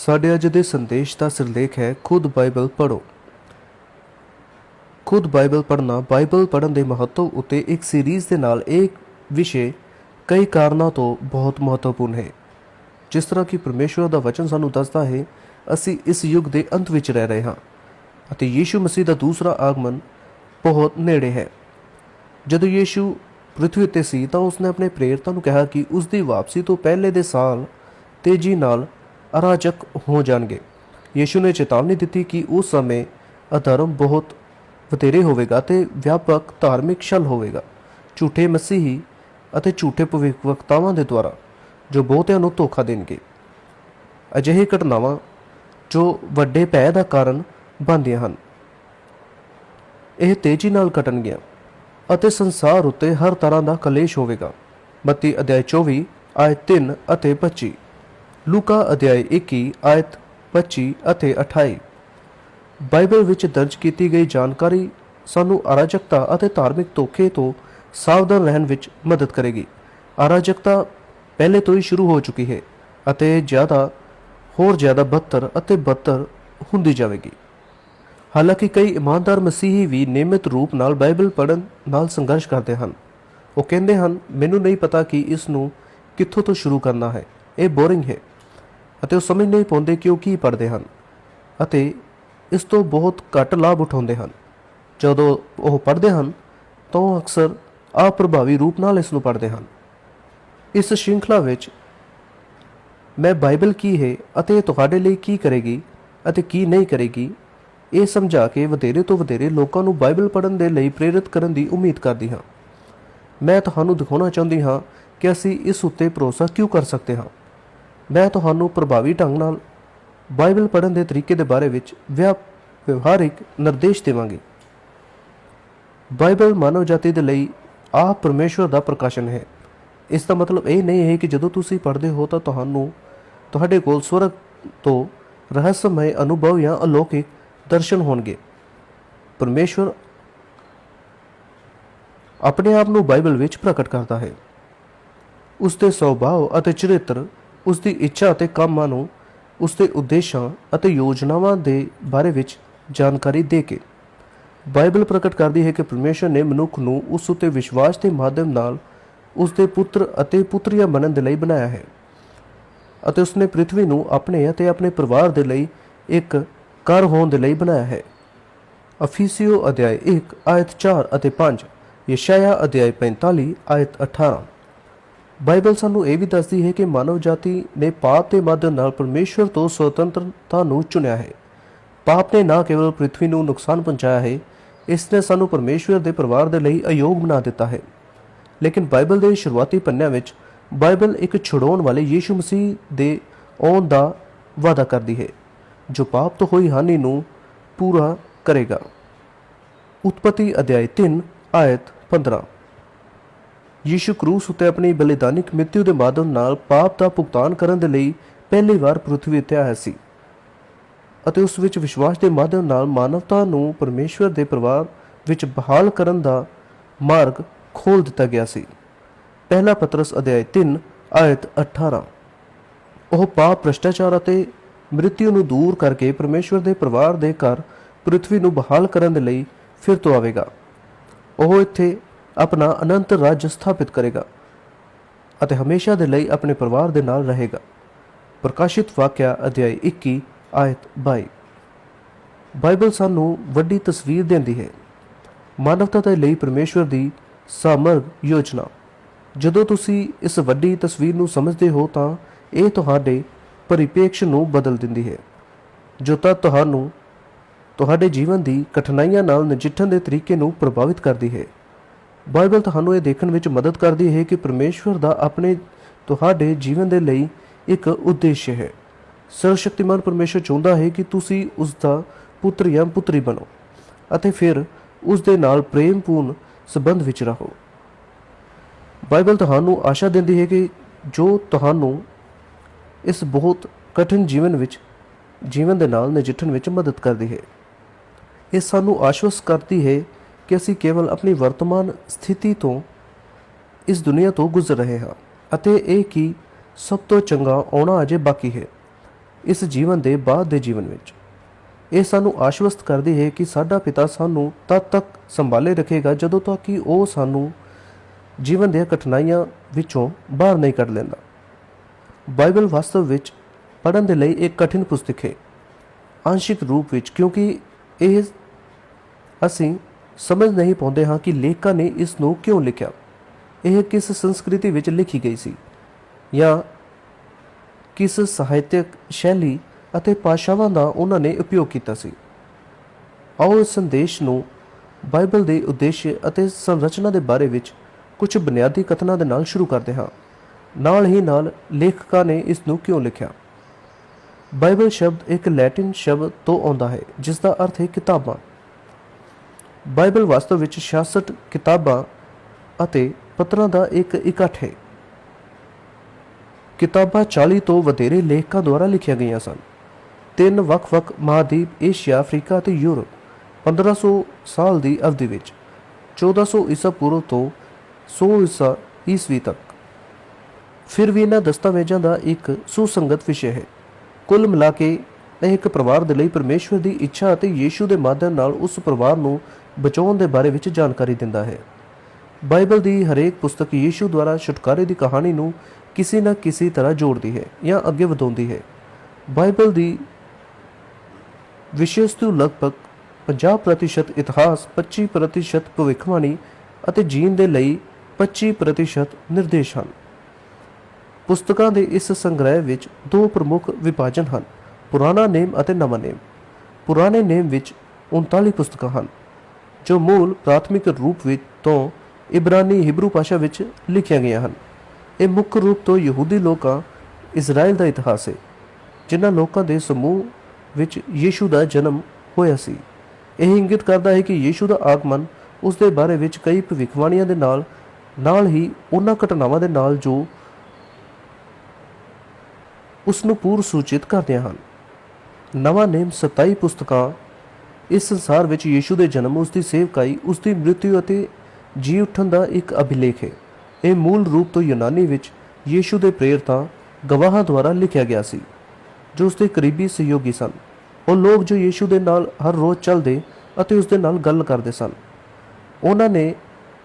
ਸਾਡੇ ਅੱਜ ਦੇ ਸੰਦੇਸ਼ ਦਾ ਸਿਰਲੇਖ ਹੈ, ਖੁਦ ਬਾਈਬਲ ਪੜ੍ਹੋ। ਖੁਦ ਬਾਈਬਲ ਪੜ੍ਹਨਾ, ਬਾਈਬਲ ਪੜ੍ਹਨ ਦੇ ਮਹੱਤਵ ਉੱਤੇ ਇੱਕ ਸੀਰੀਜ਼ ਦੇ ਨਾਲ ਇਹ ਵਿਸ਼ੇ ਕਈ ਕਾਰਨਾਂ ਤੋਂ ਬਹੁਤ ਮਹੱਤਵਪੂਰਨ ਹੈ। ਜਿਸ ਤਰ੍ਹਾਂ ਕਿ ਪਰਮੇਸ਼ਵਰ ਦਾ ਵਚਨ ਸਾਨੂੰ ਦੱਸਦਾ ਹੈ, ਅਸੀਂ ਇਸ ਯੁੱਗ ਦੇ ਅੰਤ ਵਿੱਚ ਰਹਿ ਰਹੇ ਹਾਂ ਅਤੇ ਯੀਸ਼ੂ ਮਸੀਹ ਦਾ ਦੂਸਰਾ ਆਗਮਨ ਬਹੁਤ ਨੇੜੇ ਹੈ। ਜਦੋਂ ਯੀਸ਼ੂ ਪ੍ਰਿਥਵੀ ਉੱਤੇ ਸੀ ਤਾਂ ਉਸਨੇ ਆਪਣੇ ਪ੍ਰੇਰਿਤਾਂ ਨੂੰ ਕਿਹਾ ਕਿ ਉਸ ਦੀ ਵਾਪਸੀ ਤੋਂ ਪਹਿਲੇ ਦੇ ਸਾਲ ਤੇਜ਼ੀ ਨਾਲ ਅਰਾਜਕ ਹੋ ਜਾਣਗੇ। ਯੀਸ਼ੂ ਨੇ ਚੇਤਾਵਨੀ ਦਿੱਤੀ ਕਿ ਉਸ ਸਮੇਂ ਅਧਰਮ ਬਹੁਤ ਵਧੇਰੇ ਹੋਵੇਗਾ ਤੇ ਵਿਆਪਕ ਧਾਰਮਿਕ ਛਲ ਹੋਵੇਗਾ। ਝੂਠੇ ਮਸੀਹੀ ਅਤੇ ਝੂਠੇ ਭਵਿੱਖਵਕਤਾਵਾਂ ਦੇ ਦੁਆਰਾ, ਜੋ ਬਹੁਤਿਆਂ ਨੂੰ ਧੋਖਾ ਦੇਣਗੇ। ਅਜਿਹੇ ਘਟਨਾਵਾਂ, ਜੋ ਵੱਡੇ ਭੈ ਦਾ ਕਾਰਨ ਬਣਦੀਆਂ ਹਨ, ਇਹ ਤੇਜ਼ੀ ਨਾਲ ਘਟਣਗੀਆਂ ਅਤੇ ਸੰਸਾਰ ਉੱਤੇ ਹਰ ਤਰ੍ਹਾਂ ਦਾ ਕਲੇਸ਼ ਹੋਵੇਗਾ। ਮੱਤੀ ਅਧਿਆਇ 24 ਆਇਤ 3 ਅਤੇ 25 ਲੂਕਾ ਅਧਿਆਇ 21 ਆਇਤ 25 ਅਤੇ 28 ਬਾਈਬਲ ਵਿੱਚ ਦਰਜ ਕੀਤੀ ਗਈ ਜਾਣਕਾਰੀ ਸਾਨੂੰ ਅਰਾਜਕਤਾ ਅਤੇ ਧਾਰਮਿਕ ਧੋਖੇ ਤੋਂ ਸਾਵਧਾਨ ਰਹਿਣ ਵਿੱਚ ਮਦਦ ਕਰੇਗੀ। ਅਰਾਜਕਤਾ ਪਹਿਲੇ ਤੋਂ ਹੀ ਸ਼ੁਰੂ ਹੋ ਚੁੱਕੀ ਹੈ ਅਤੇ ਜ਼ਿਆਦਾ, ਹੋਰ ਜ਼ਿਆਦਾ ਬੱਤਰ ਅਤੇ ਬਦਤਰ ਹੁੰਦੀ ਜਾਵੇਗੀ। ਹਾਲਾਂਕਿ ਕਈ ਇਮਾਨਦਾਰ ਮਸੀਹੀ ਵੀ ਨਿਯਮਿਤ ਰੂਪ ਨਾਲ ਬਾਈਬਲ ਪੜ੍ਹਨ ਨਾਲ ਸੰਘਰਸ਼ ਕਰਦੇ ਹਨ। ਉਹ ਕਹਿੰਦੇ ਹਨ, ਮੈਨੂੰ ਨਹੀਂ ਪਤਾ ਕਿ ਇਸ ਨੂੰ ਕਿੱਥੋਂ ਤੋਂ ਸ਼ੁਰੂ ਕਰਨਾ ਹੈ। ਇਹ ਬੋਰਿੰਗ ਹੈ। ਅਤੇ ਉਹ ਸਮਝ ਨਹੀਂ ਪਾਉਂਦੇ ਕਿ ਉਹ ਕੀ ਪੜ੍ਹਦੇ ਹਨ ਅਤੇ ਇਸ ਤੋਂ ਬਹੁਤ ਘੱਟ ਲਾਭ ਉਠਾਉਂਦੇ ਹਨ। ਜਦੋਂ ਉਹ ਪੜ੍ਹਦੇ ਹਨ, ਤਾਂ ਉਹ ਅਕਸਰ ਅਪ੍ਰਭਾਵੀ ਰੂਪ ਨਾਲ ਇਸ ਨੂੰ ਪੜ੍ਹਦੇ ਹਨ। ਇਸ ਸ਼੍ਰृंखला ਵਿੱਚ ਮੈਂ ਬਾਈਬਲ ਕੀ ਹੈ ਅਤੇ ਇਹ ਤੁਹਾਡੇ ਲਈ ਕੀ ਕਰੇਗੀ ਅਤੇ ਕੀ ਨਹੀਂ ਕਰੇਗੀ, ਇਹ ਸਮਝਾ ਕੇ ਵਧੇਰੇ ਤੋਂ ਵਧੇਰੇ ਲੋਕਾਂ ਨੂੰ ਬਾਈਬਲ ਪੜ੍ਹਨ ਦੇ ਲਈ ਪ੍ਰੇਰਿਤ ਕਰਨ ਦੀ ਉਮੀਦ ਕਰਦੀ ਹਾਂ। ਮੈਂ ਤੁਹਾਨੂੰ ਦਿਖਾਉਣਾ ਚਾਹੁੰਦੀ ਹਾਂ ਕਿ ਅਸੀਂ ਇਸ ਉੱਤੇ ਭਰੋਸਾ ਕਿਉਂ ਕਰ ਸਕਦੇ ਹਾਂ। ਮੈਂ ਤੁਹਾਨੂੰ ਪ੍ਰਭਾਵੀ ਢੰਗ ਨਾਲ ਬਾਈਬਲ ਪੜ੍ਹਨ ਦੇ ਤਰੀਕੇ ਦੇ ਬਾਰੇ ਵਿੱਚ ਵਿਆ- ਵਿਵਹਾਰਿਕ ਨਿਰਦੇਸ਼ ਦੇਵਾਂਗੇ। ਬਾਈਬਲ ਮਾਨਵ ਜਾਤੀ ਦੇ ਲਈ ਆਪ ਪਰਮੇਸ਼ਵਰ ਦਾ ਪ੍ਰਕਾਸ਼ਨ ਹੈ। ਇਸ ਦਾ ਮਤਲਬ ਇਹ ਨਹੀਂ ਹੈ ਕਿ ਜਦੋਂ ਤੁਸੀਂ ਪੜ੍ਹਦੇ ਹੋ ਤਾਂ ਤੁਹਾਨੂੰ ਤੁਹਾਡੇ ਕੋਲ ਸਵਰਗ ਤੋਂ ਰਹੱਸਮਈ ਅਨੁਭਵ ਜਾਂ ਅਲੌਕਿਕ ਦਰਸ਼ਨ ਹੋਣਗੇ। ਪਰਮੇਸ਼ਵਰ ਆਪਣੇ ਆਪ ਨੂੰ ਬਾਈਬਲ ਵਿੱਚ ਪ੍ਰਗਟ ਕਰਦਾ ਹੈ। ਉਸ ਦੇ ਸੁਭਾਅ ਅਤੇ ਚਰਿੱਤਰ ਉਸ ਦੀ ਇੱਛਾ ਅਤੇ ਕੰਮਾਂ ਨੂੰ ਉਸ ਦੇ ਉਦੇਸ਼ਾਂ ਅਤੇ ਯੋਜਨਾਵਾਂ ਦੇ ਬਾਰੇ ਵਿੱਚ ਜਾਣਕਾਰੀ ਦੇ ਕੇ। ਬਾਈਬਲ ਪ੍ਰਗਟ ਕਰਦੀ ਹੈ ਕਿ ਪਰਮੇਸ਼ਰ ਨੇ ਮਨੁੱਖ ਨੂੰ ਉਸ ਉੱਤੇ ਵਿਸ਼ਵਾਸ ਦੇ ਮਾਧਿਅਮ ਨਾਲ ਉਸ ਦੇ ਪੁੱਤਰ ਅਤੇ ਪੁੱਤਰੀਆਂ ਬਣਨ ਦੇ ਲਈ ਬਣਾਇਆ ਹੈ ਅਤੇ ਉਸਨੇ ਪ੍ਰithvi ਨੂੰ ਆਪਣੇ ਅਤੇ ਆਪਣੇ ਪਰਿਵਾਰ ਦੇ ਲਈ ਇੱਕ ਘਰ ਹੋਣ ਦੇ ਲਈ ਬਣਾਇਆ ਹੈ। ਅਫੀਸੀਓ ਅਧਿਆਇ 1 ਆਇਤ 4 ਅਤੇ 5 ਯਸ਼ਾਇਆ ਅਧਿਆਇ 45 ਆਇਤ 18 ਬਾਈਬਲ ਸਾਨੂੰ ਇਹ ਵੀ ਦੱਸਦੀ ਹੈ ਕਿ ਮਾਨਵ ਜਾਤੀ ਨੇ ਪਾਪ ਦੇ ਮਾਧਿਅਮ ਨਾਲ ਪਰਮੇਸ਼ਵਰ ਤੋਂ ਸੁਤੰਤਰਤਾ ਨੂੰ ਚੁਣਿਆ ਹੈ। ਪਾਪ ਨੇ ਨਾ ਕੇਵਲ ਪ੍ਰithvi ਨੂੰ ਨੁਕਸਾਨ ਪਹੁੰਚਾਇਆ ਹੈ, ਇਸ ਨੇ ਸਾਨੂੰ ਪਰਮੇਸ਼ਵਰ ਦੇ ਪਰਿਵਾਰ ਦੇ ਲਈ ਅਯੋਗ ਬਣਾ ਦਿੱਤਾ ਹੈ। ਲੇਕਿਨ ਬਾਈਬਲ ਦੇ ਸ਼ੁਰੂਆਤੀ ਪੰਨਿਆਂ ਵਿੱਚ ਬਾਈਬਲ ਇੱਕ ਛੁਡਾਉਣ ਵਾਲੇ ਯੀਸ਼ੂ ਮਸੀਹ ਦੇ ਆਉਣ ਦਾ ਵਾਅਦਾ ਕਰਦੀ ਹੈ, ਜੋ ਪਾਪ ਤੋਂ ਹੋਈ ਹਾਨੀ ਨੂੰ ਪੂਰਾ ਕਰੇਗਾ। ਉਤਪਤੀ ਅਧਿਆਇ 3 ਆਇਤ 15 ਯੀਸ਼ੂ ਕਰੂਸ ਉੱਤੇ ਆਪਣੀ ਬਲੀਦਾਨਿਕ ਮ੍ਰਿਤਿਉ ਦੇ ਮਾਧਿਅਮ ਨਾਲ ਪਾਪ ਦਾ ਭੁਗਤਾਨ ਕਰਨ ਦੇ ਲਈ ਪਹਿਲੀ ਵਾਰ ਪ੍ਰithvi ਉੱਤੇ ਆਇਆ ਸੀ। ਅਤੇ ਉਸ ਵਿੱਚ ਵਿਸ਼ਵਾਸ ਦੇ ਮਾਧਿਅਮ ਨਾਲ ਮਾਨਵਤਾ ਨੂੰ ਪਰਮੇਸ਼ਵਰ ਦੇ ਪਰਿਵਾਰ ਵਿੱਚ ਬਹਾਲ ਕਰਨ ਦਾ ਮਾਰਗ ਖੋਲ ਦਿੱਤਾ ਗਿਆ ਸੀ। ਪਹਿਲਾ ਪਤਰਸ ਅਧਿਆਇ 3 ਆਇਤ 18 ਉਹ ਪਾਪ, ਭ੍ਰਿਸ਼ਟਾਚਾਰ ਅਤੇ ਮ੍ਰਿਤਿੂ ਨੂੰ ਦੂਰ ਕਰਕੇ ਪਰਮੇਸ਼ਵਰ ਦੇ ਪਰਿਵਾਰ ਦੇ ਘਰ ਪ੍ਰithvi ਨੂੰ ਬਹਾਲ ਕਰਨ ਦੇ ਲਈ ਫਿਰ ਤੋਂ ਆਵੇਗਾ। ਉਹ ਇੱਥੇ ਆਪਣਾ ਅਨੰਤ ਰਾਜ ਸਥਾਪਿਤ ਕਰੇਗਾ ਅਤੇ ਹਮੇਸ਼ਾ ਦੇ ਲਈ ਆਪਣੇ ਪਰਿਵਾਰ ਦੇ ਨਾਲ ਰਹੇਗਾ। ਪ੍ਰਕਾਸ਼ਿਤ ਵਾਕਿਆ, ਅਧਿਆਇ 21 ਆਇਤ 22 ਬਾਈਬਲ ਸਾਨੂੰ ਵੱਡੀ ਤਸਵੀਰ ਦਿੰਦੀ ਹੈ। ਮਾਨਵਤਾ ਦੇ ਲਈ ਪਰਮੇਸ਼ਵਰ ਦੀ ਸਮਰਗ ਯੋਜਨਾ। ਜਦੋਂ ਤੁਸੀਂ ਇਸ ਵੱਡੀ ਤਸਵੀਰ ਨੂੰ ਸਮਝਦੇ ਹੋ ਤਾਂ ਇਹ ਤੁਹਾਡੇ ਪਰਿਪੇਕਸ਼ ਨੂੰ ਬਦਲ ਦਿੰਦੀ ਹੈ। ਜੋ ਤਾਂ ਤੁਹਾਨੂੰ, ਤੁਹਾਡੇ ਜੀਵਨ ਦੀ ਕਠਿਨਾਈਆਂ ਨਾਲ ਨਜਿੱਠਣ ਦੇ ਤਰੀਕੇ ਨੂੰ ਪ੍ਰਭਾਵਿਤ ਕਰਦੀ ਹੈ। ਬਾਈਬਲ ਤੁਹਾਨੂੰ ਇਹ ਦੇਖਣ ਵਿੱਚ ਮਦਦ ਕਰਦੀ ਹੈ ਕਿ ਪਰਮੇਸ਼ਵਰ ਦਾ ਆਪਣੇ ਤੁਹਾਡੇ ਜੀਵਨ ਦੇ ਲਈ ਇੱਕ ਉਦੇਸ਼ ਹੈ। ਸਰਵਸ਼ਕਤੀਮਾਨ ਪਰਮੇਸ਼ਵਰ ਚਾਹੁੰਦਾ ਹੈ ਕਿ ਤੁਸੀਂ ਉਸ ਦਾ ਪੁੱਤਰ ਜਾਂ ਪੁੱਤਰੀ ਬਣੋ ਅਤੇ ਫਿਰ ਉਸ ਦੇ ਨਾਲ ਪ੍ਰੇਮਪੂਰਨ ਸੰਬੰਧ ਵਿੱਚ ਰਹੋ। ਬਾਈਬਲ ਤੁਹਾਨੂੰ ਆਸ਼ਾ ਦਿੰਦੀ ਹੈ ਕਿ ਜੋ ਤੁਹਾਨੂੰ ਇਸ ਬਹੁਤ ਕਠਿਨ ਜੀਵਨ ਵਿੱਚ, ਜੀਵਨ ਦੇ ਨਾਲ ਨਜਿੱਠਣ ਵਿੱਚ ਮਦਦ ਕਰਦੀ ਹੈ। ਇਹ ਸਾਨੂੰ ਆਸ਼ਵਸਤ ਕਰਦੀ ਹੈ ਕਿ ਅਸੀਂ ਕੇਵਲ ਆਪਣੀ ਵਰਤਮਾਨ ਸਥਿਤੀ ਤੋਂ ਇਸ ਦੁਨੀਆ ਤੋਂ ਗੁਜ਼ਰ ਰਹੇ ਹਾਂ ਅਤੇ ਇਹ ਕਿ ਸਭ ਤੋਂ ਚੰਗਾ ਆਉਣਾ ਅਜੇ ਬਾਕੀ ਹੈ ਇਸ ਜੀਵਨ ਦੇ ਬਾਅਦ ਦੇ ਜੀਵਨ ਵਿੱਚ। ਇਹ ਸਾਨੂੰ ਆਸ਼ਵਸਤ ਕਰਦੀ ਹੈ ਕਿ ਸਾਡਾ ਪਿਤਾ ਸਾਨੂੰ ਤਦ ਤੱਕ ਸੰਭਾਲੇ ਰੱਖੇਗਾ ਜਦੋਂ ਤੱਕ ਕਿ ਉਹ ਸਾਨੂੰ ਜੀਵਨ ਦੀਆਂ ਕਠਿਨਾਈਆਂ ਵਿੱਚੋਂ ਬਾਹਰ ਨਹੀਂ ਕੱਢ ਲੈਂਦਾ। ਬਾਈਬਲ ਵਾਸਤਵ ਵਿੱਚ ਪੜ੍ਹਨ ਦੇ ਲਈ ਇੱਕ ਕਠਿਨ ਪੁਸਤਕ ਹੈ। ਆਂਸ਼ਿਕ ਰੂਪ ਵਿੱਚ ਕਿਉਂਕਿ ਇਹ ਅਸੀਂ ਸਮਝ ਨਹੀਂ ਪਾਉਂਦੇ ਹਾਂ ਕਿ ਲੇਖਕਾਂ ਨੇ ਇਸ ਨੂੰ ਕਿਉਂ ਲਿਖਿਆ। ਇਹ ਕਿਸ ਸੰਸਕ੍ਰਿਤੀ ਵਿੱਚ ਲਿਖੀ ਗਈ ਸੀ? ਜਾਂ ਕਿਸ ਸਾਹਿਤਕ ਸ਼ੈਲੀ ਅਤੇ ਭਾਸ਼ਾਵਾਂ ਦਾ ਉਹਨਾਂ ਨੇ ਉਪਯੋਗ ਕੀਤਾ ਸੀ? ਆਓ ਇਸ ਸੰਦੇਸ਼ ਨੂੰ ਬਾਈਬਲ ਦੇ ਉਦੇਸ਼ ਅਤੇ ਸੰਰਚਨਾ ਦੇ ਬਾਰੇ ਵਿੱਚ ਕੁਝ ਬੁਨਿਆਦੀ ਕਥਨਾਂ ਦੇ ਨਾਲ ਸ਼ੁਰੂ ਕਰਦੇ ਹਾਂ। ਨਾਲ ਹੀ ਨਾਲ ਲੇਖਕਾਂ ਨੇ ਇਸ ਨੂੰ ਕਿਉਂ ਲਿਖਿਆ? ਬਾਈਬਲ ਸ਼ਬਦ ਇੱਕ ਲੈਟਿਨ ਸ਼ਬਦ ਤੋਂ ਆਉਂਦਾ ਹੈ ਜਿਸ ਦਾ ਅਰਥ ਹੈ ਕਿਤਾਬਾਂ। ਬਾਈਬਲ ਵਾਸਤਵ ਵਿੱਚ 66 ਕਿਤਾਬਾਂ ਅਤੇ ਪੱਤਰਾਂ ਦਾ ਇੱਕ ਇਕੱਠ ਹੈ। ਕਿਤਾਬਾਂ 40 ਤੋਂ ਵਧੇਰੇ ਲੇਖਕਾਂ ਦੁਆਰਾ ਲਿਖੀਆਂ ਗਈਆਂ ਸਨ। ਤਿੰਨ ਵੱਖ-ਵੱਖ ਮਹਾਦੀਪ ਏਸ਼ੀਆ, ਅਫਰੀਕਾ ਅਤੇ ਯੂਰਪ 1500 ਸਾਲ ਦੀ ਅਵਧੀ ਵਿੱਚ 1400 ਈਸਾ ਪੂਰਵ ਤੋਂ 100 ਈਸਾ ਈਸਵੀ ਤੱਕ। ਫਿਰ ਵੀ ਇਹਨਾਂ ਦਸਤਾਵੇਜ਼ਾਂ ਦਾ ਇੱਕ ਸੁਸੰਗਤ ਵਿਸ਼ੇ ਹੈ। ਕੁੱਲ ਮਿਲਾ ਕੇ ਇਹ ਇੱਕ ਪਰਿਵਾਰ ਦੇ ਲਈ ਪਰਮੇਸ਼ਵਰ ਦੀ ਇੱਛਾ ਅਤੇ ਯੀਸ਼ੂ ਦੇ ਮਾਧਿਅਮ ਨਾਲ ਉਸ ਪਰਿਵਾਰ ਨੂੰ ਬਚਾਉਣ ਦੇ ਬਾਰੇ ਵਿੱਚ ਜਾਣਕਾਰੀ ਦਿੰਦਾ ਹੈ। ਬਾਈਬਲ ਦੀ ਹਰੇਕ ਪੁਸਤਕ ਯੀਸ਼ੂ ਦੁਆਰਾ ਛੁਟਕਾਰੇ ਦੀ ਕਹਾਣੀ ਨੂੰ ਕਿਸੇ ਨਾ ਕਿਸੇ ਤਰ੍ਹਾਂ ਜੋੜਦੀ ਹੈ ਜਾਂ ਅੱਗੇ ਵਧਾਉਂਦੀ ਹੈ। ਬਾਈਬਲ ਦੀ ਵਿਸ਼ੇਸ਼ਤੂ ਲਗਭਗ 50% ਇਤਿਹਾਸ 25% ਭਵਿੱਖਬਾਣੀ ਅਤੇ ਜੀਣ ਦੇ ਲਈ 25% ਨਿਰਦੇਸ਼ ਹਨ। ਪੁਸਤਕਾਂ ਦੇ ਇਸ ਸੰਗ੍ਰਹਿ ਵਿੱਚ ਦੋ ਪ੍ਰਮੁੱਖ ਵਿਭਾਜਨ ਹਨ, ਪੁਰਾਣਾ ਨੇਮ ਅਤੇ ਨਵਾਂ ਨੇਮ। ਪੁਰਾਣੇ ਨੇਮ ਵਿੱਚ 39 ਪੁਸਤਕਾਂ ਹਨ। ਜੋ ਮੂਲ ਪ੍ਰਾਥਮਿਕ ਰੂਪ ਵਿੱਚ ਤੋਂ ਇਬਰਾਨੀ ਹਿਬਰੂ ਭਾਸ਼ਾ ਵਿੱਚ ਲਿਖੀਆਂ ਗਈਆਂ ਹਨ। ਇਹ ਮੁੱਖ ਰੂਪ ਤੋਂ ਯਹੂਦੀ ਲੋਕਾਂ ਇਜ਼ਰਾਈਲ ਦਾ ਇਤਿਹਾਸ ਹੈ ਜਿਨ੍ਹਾਂ ਲੋਕਾਂ ਦੇ ਸਮੂਹ ਵਿੱਚ ਯੀਸ਼ੂ ਦਾ ਜਨਮ ਹੋਇਆ ਸੀ। ਇਹ ਇੰਗਿਤ ਕਰਦਾ ਹੈ ਕਿ ਯੀਸ਼ੂ ਦਾ ਆਗਮਨ ਉਸ ਦੇ ਬਾਰੇ ਵਿੱਚ ਕਈ ਭਵਿੱਖਬਾਣੀਆਂ ਦੇ ਨਾਲ ਨਾਲ ਹੀ ਉਹਨਾਂ ਘਟਨਾਵਾਂ ਦੇ ਨਾਲ ਜੋ ਉਸ ਨੂੰ ਪੂਰ ਸੂਚਿਤ ਕਰਦੀਆਂ ਹਨ। ਨਵਾਂ ਨੇਮ 27 ਪੁਸਤਕਾਂ ਇਸ ਸੰਸਾਰ ਵਿੱਚ ਯੀਸ਼ੂ ਦੇ ਜਨਮ, ਉਸ ਦੀ ਸੇਵਕਾਈ, ਉਸ ਦੀ ਮ੍ਰਿਤਿੂ ਅਤੇ ਜੀ ਉੱਠਣ ਦਾ ਇੱਕ ਅਭਿਲੇਖ ਹੈ। ਇਹ ਮੂਲ ਰੂਪ ਤੋਂ ਯੂਨਾਨੀ ਵਿੱਚ ਯੀਸ਼ੂ ਦੇ ਪ੍ਰੇਰਤਾ ਗਵਾਹਾਂ ਦੁਆਰਾ ਲਿਖਿਆ ਗਿਆ ਸੀ, ਜੋ ਉਸ ਦੇ ਕਰੀਬੀ ਸਹਿਯੋਗੀ ਸਨ। ਉਹ ਲੋਕ ਜੋ ਯੀਸ਼ੂ ਦੇ ਨਾਲ ਹਰ ਰੋਜ਼ ਚੱਲਦੇ ਅਤੇ ਉਸ ਦੇ ਨਾਲ ਗੱਲ ਕਰਦੇ ਸਨ। ਉਹਨਾਂ ਨੇ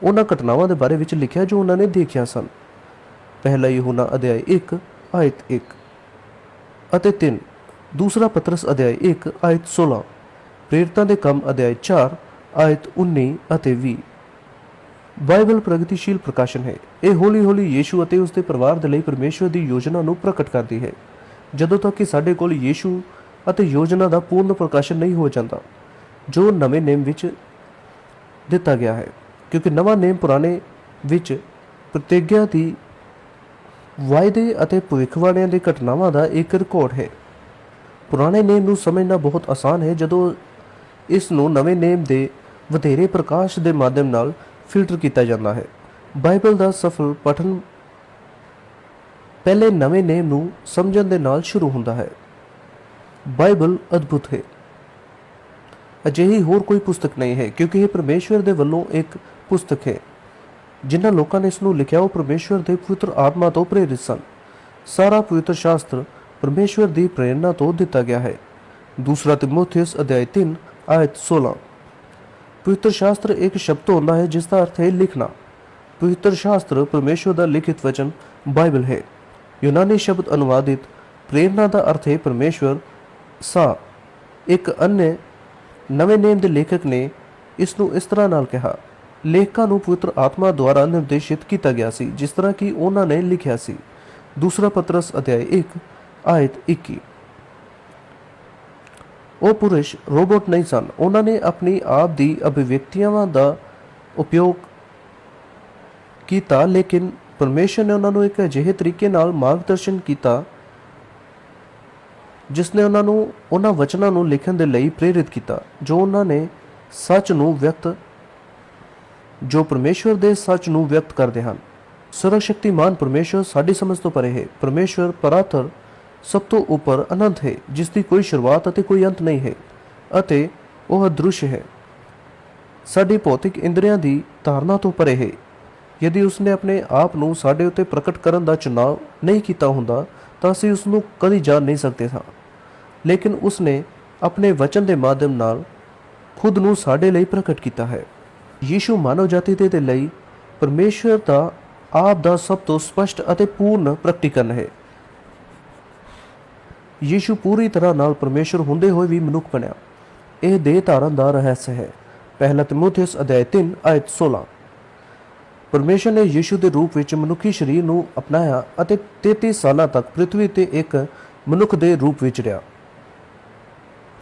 ਉਹਨਾਂ ਘਟਨਾਵਾਂ ਦੇ ਬਾਰੇ ਵਿੱਚ ਲਿਖਿਆ ਜੋ ਉਹਨਾਂ ਨੇ ਦੇਖਿਆ ਸਨ। ਪਹਿਲਾ ਯਹੂਨਾ ਅਧਿਆਇ 1 ਆਇਤ 1 ਅਤੇ 3 ਦੂਸਰਾ ਪਤਰਸ ਅਧਿਆਇ 1 ਆਇਤ 16 ਪ੍ਰੇਰਿਤਾਂ ਦੇ ਕੰਮ ਅਧਿਆਇ 4 ਆਇਤ 19 ਅਤੇ 20 ਬਾਈਬਲ ਪ੍ਰਗਤੀਸ਼ੀਲ ਪ੍ਰਕਾਸ਼ਨ ਹੈ। ਇਹ ਹੌਲੀ-ਹੌਲੀ ਯੀਸ਼ੂ ਅਤੇ ਉਸ ਦੇ ਪਰਿਵਾਰ ਦੇ ਲਈ ਪਰਮੇਸ਼ਵਰ ਦੀ ਯੋਜਨਾ ਨੂੰ ਪ੍ਰਗਟ ਕਰਦੀ ਹੈ। ਜਦੋਂ ਤੱਕ ਕਿ ਸਾਡੇ ਕੋਲ ਯੀਸ਼ੂ ਅਤੇ ਯੋਜਨਾ ਦਾ ਪੂਰਨ ਪ੍ਰਕਾਸ਼ਨ ਨਹੀਂ ਹੋ ਜਾਂਦਾ, ਜੋ ਨਵੇਂ ਨੇਮ ਵਿੱਚ ਦਿੱਤਾ ਗਿਆ ਹੈ, ਕਿਉਂਕਿ ਨਵਾਂ ਨੇਮ ਪੁਰਾਣੇ ਵਿੱਚ ਪ੍ਰਤੀਗਿਆ ਦੀ ਵਾਅਦੇ ਅਤੇ ਭਵਿੱਖਬਾਣੀਆਂ ਦੇ ਘਟਨਾਵਾਂ ਦਾ ਇੱਕ ਰਿਕਾਰਡ ਹੈ। ਪੁਰਾਣੇ ਨੇਮ ਨੂੰ ਸਮਝਣਾ ਬਹੁਤ ਆਸਾਨ ਹੈ, ਜਦੋਂ ਇਸ ਨੂੰ ਨਵੇਂ ਨੇਮ ਦੇ ਵਧੇਰੇ ਪ੍ਰਕਾਸ਼ ਦੇ ਮਾਧਿਅਮ ਨਾਲ ਫਿਲਟਰ ਕੀਤਾ ਜਾਂਦਾ ਹੈ। ਬਾਈਬਲ ਦਾ ਸਫਲ ਪਠਨ ਪਹਿਲੇ ਨਵੇਂ ਨੇਮ ਨੂੰ ਸਮਝਣ ਦੇ ਨਾਲ ਸ਼ੁਰੂ ਹੁੰਦਾ ਹੈ। ਬਾਈਬਲ ਅਦਭੁਤ ਹੈ। ਅਜਿਹੀ ਹੋਰ ਕੋਈ ਪੁਸਤਕ ਨਹੀਂ ਹੈ, ਕਿਉਂਕਿ ਇਹ ਪਰਮੇਸ਼ਵਰ ਦੇ ਵੱਲੋਂ ਇੱਕ ਪੁਸਤਕ ਹੈ। ਜਿਨ੍ਹਾਂ ਲੋਕਾਂ ਨੇ ਇਸ ਨੂੰ ਲਿਖਿਆ, ਉਹ ਪਰਮੇਸ਼ਵਰ ਦੇ ਪਵਿੱਤਰ ਆਤਮਾ ਤੋਂ ਪ੍ਰੇਰਿਤ ਸਨ। ਸਾਰਾ ਪਵਿੱਤਰ ਸ਼ਾਸਤਰ ਪਰਮੇਸ਼ਵਰ ਦੀ ਪ੍ਰੇਰਣਾ ਤੋਂ ਦਿੱਤਾ ਗਿਆ ਹੈ। ਦੂਸਰਾ ਤਿਮੋਥੀਅਸ ਅਧਿਆਇ 3 ਆਇਤ 16 ਪਵਿੱਤਰ ਸ਼ਾਸਤਰ ਇੱਕ ਸ਼ਬਦ ਹੁੰਦਾ ਹੈ, ਜਿਸ ਦਾ ਅਰਥ ਹੈ ਲਿਖਣਾ। ਪਵਿੱਤਰ ਸ਼ਾਸਤਰ ਪਰਮੇਸ਼ਵਰ ਦਾ ਲਿਖਿਤ ਵਚਨ ਬਾਈਬਲ ਹੈ। ਯੂਨਾਨੀ ਸ਼ਬਦ ਅਨੁਵਾਦਿਤ ਪ੍ਰੇਰਣਾ ਦਾ ਅਰਥ ਹੈ ਪਰਮੇਸ਼ਵਰ ਸਾ। ਇੱਕ ਅਨਿ ਨਵੇਂ ਨੇਮ ਦੇ ਲੇਖਕ ਨੇ ਇਸ ਨੂੰ ਇਸ ਤਰ੍ਹਾਂ ਨਾਲ ਕਿਹਾ, ਲੇਖਕਾਂ ਨੂੰ ਪਵਿੱਤਰ ਆਤਮਾ ਦੁਆਰਾ ਨਿਰਦੇਸ਼ਿਤ ਕੀਤਾ ਗਿਆ ਸੀ, ਜਿਸ ਤਰ੍ਹਾਂ ਕਿ ਉਹਨਾਂ ਨੇ ਲਿਖਿਆ ਸੀ। ਦੂਸਰਾ ਪਤਰਸ ਅਧਿਆਇ 1 ਆਇਤ 21 ਉਹ ਪੁਰਸ਼ ਰੋਬੋਟ ਨਹੀਂ ਸਨ। ਉਹਨਾਂ ਨੇ ਆਪਣੀ ਆਪ ਦੀ ਅਭਿਵਿਅਕਤੀਆਂ ਦਾ ਉਪਯੋਗ ਕੀਤਾ, ਲੇਕਿਨ ਪਰਮੇਸ਼ਰ ਨੇ ਉਹਨਾਂ ਨੂੰ ਇੱਕ ਅਜਿਹੇ ਤਰੀਕੇ ਨਾਲ ਮਾਰਗਦਰਸ਼ਨ ਕੀਤਾ ਜਿਸ ਨੇ ਉਹਨਾਂ ਨੂੰ, ਉਹਨਾਂ ਵਚਨਾਂ ਨੂੰ ਲਿਖਣ ਦੇ ਲਈ ਪ੍ਰੇਰਿਤ ਕੀਤਾ, ਜੋ ਉਹਨਾਂ ਨੇ ਸੱਚ ਨੂੰ ਵਿਅਕਤ, ਜੋ ਪਰਮੇਸ਼ਵਰ ਦੇ ਸੱਚ ਨੂੰ ਵਿਅਕਤ ਕਰਦੇ ਹਨ। ਸਰਵਸ਼ਕਤੀਮਾਨ ਪਰਮੇਸ਼ਵਰ ਸਾਡੀ ਸਮਝ ਤੋਂ ਪਰੇ ਹੈ। ਪਰਮੇਸ਼ਵਰ ਪਰਾਥਰ ਸਭ ਤੋਂ ਉੱਪਰ ਅਨੰਤ ਹੈ, ਜਿਸ ਦੀ ਕੋਈ ਸ਼ੁਰੂਆਤ ਅਤੇ ਕੋਈ ਅੰਤ ਨਹੀਂ ਹੈ, ਅਤੇ ਉਹ ਅਦ੍ਰਿਸ਼ ਹੈ। ਸਾਡੀ ਭੌਤਿਕ ਇੰਦਰੀਆਂ ਦੀ ਧਾਰਨਾ ਤੋਂ ਪਰੇ ਹੈ। ਯਦਿ ਉਸਨੇ ਆਪਣੇ ਆਪ ਨੂੰ ਸਾਡੇ ਉੱਤੇ ਪ੍ਰਗਟ ਕਰਨ ਦਾ ਚੁਣਾਵ ਨਹੀਂ ਕੀਤਾ ਹੁੰਦਾ, ਤਾਂ ਅਸੀਂ ਉਸ ਨੂੰ ਕਦੀ ਜਾਣ ਨਹੀਂ ਸਕਦੇ ਸਾਂ। ਲੇਕਿਨ ਉਸਨੇ ਆਪਣੇ ਵਚਨ ਦੇ ਮਾਧਿਅਮ ਨਾਲ ਖੁਦ ਨੂੰ ਸਾਡੇ ਲਈ ਪ੍ਰਗਟ ਕੀਤਾ ਹੈ। ਯੀਸ਼ੂ ਮਾਨਵ ਜਾਤੀ ਦੇ ਦੇ ਲਈ ਪਰਮੇਸ਼ਵਰ ਦਾ ਆਪ ਦਾ ਸਭ ਤੋਂ ਸਪਸ਼ਟ ਅਤੇ ਪੂਰਨ ਪ੍ਰਗਟੀਕਰਨ ਹੈ। ਯੀਸ਼ੂ ਪੂਰੀ ਤਰ੍ਹਾਂ ਨਾਲ ਪਰਮੇਸ਼ਵਰ ਹੁੰਦੇ ਹੋਏ ਵੀ ਮਨੁੱਖ ਬਣਿਆ। ਇਹ ਦੇਹ ਧਾਰਨ ਦਾ ਰਹੱਸ ਹੈ। ਪਹਿਲਾ ਤਿਮੋਥੀਅਸ ਅਧਿਆਇ 3 ਆਇਤ 16 ਪਰਮੇਸ਼ਰ ਨੇ ਯੀਸ਼ੂ ਦੇ ਰੂਪ ਵਿੱਚ ਮਨੁੱਖੀ ਸਰੀਰ ਨੂੰ ਅਪਣਾਇਆ ਅਤੇ 33 ਸਾਲਾਂ ਤੱਕ ਪ੍ਰithvi ਤੇ ਇੱਕ ਮਨੁੱਖ ਦੇ ਰੂਪ ਵਿੱਚ ਰਿਹਾ।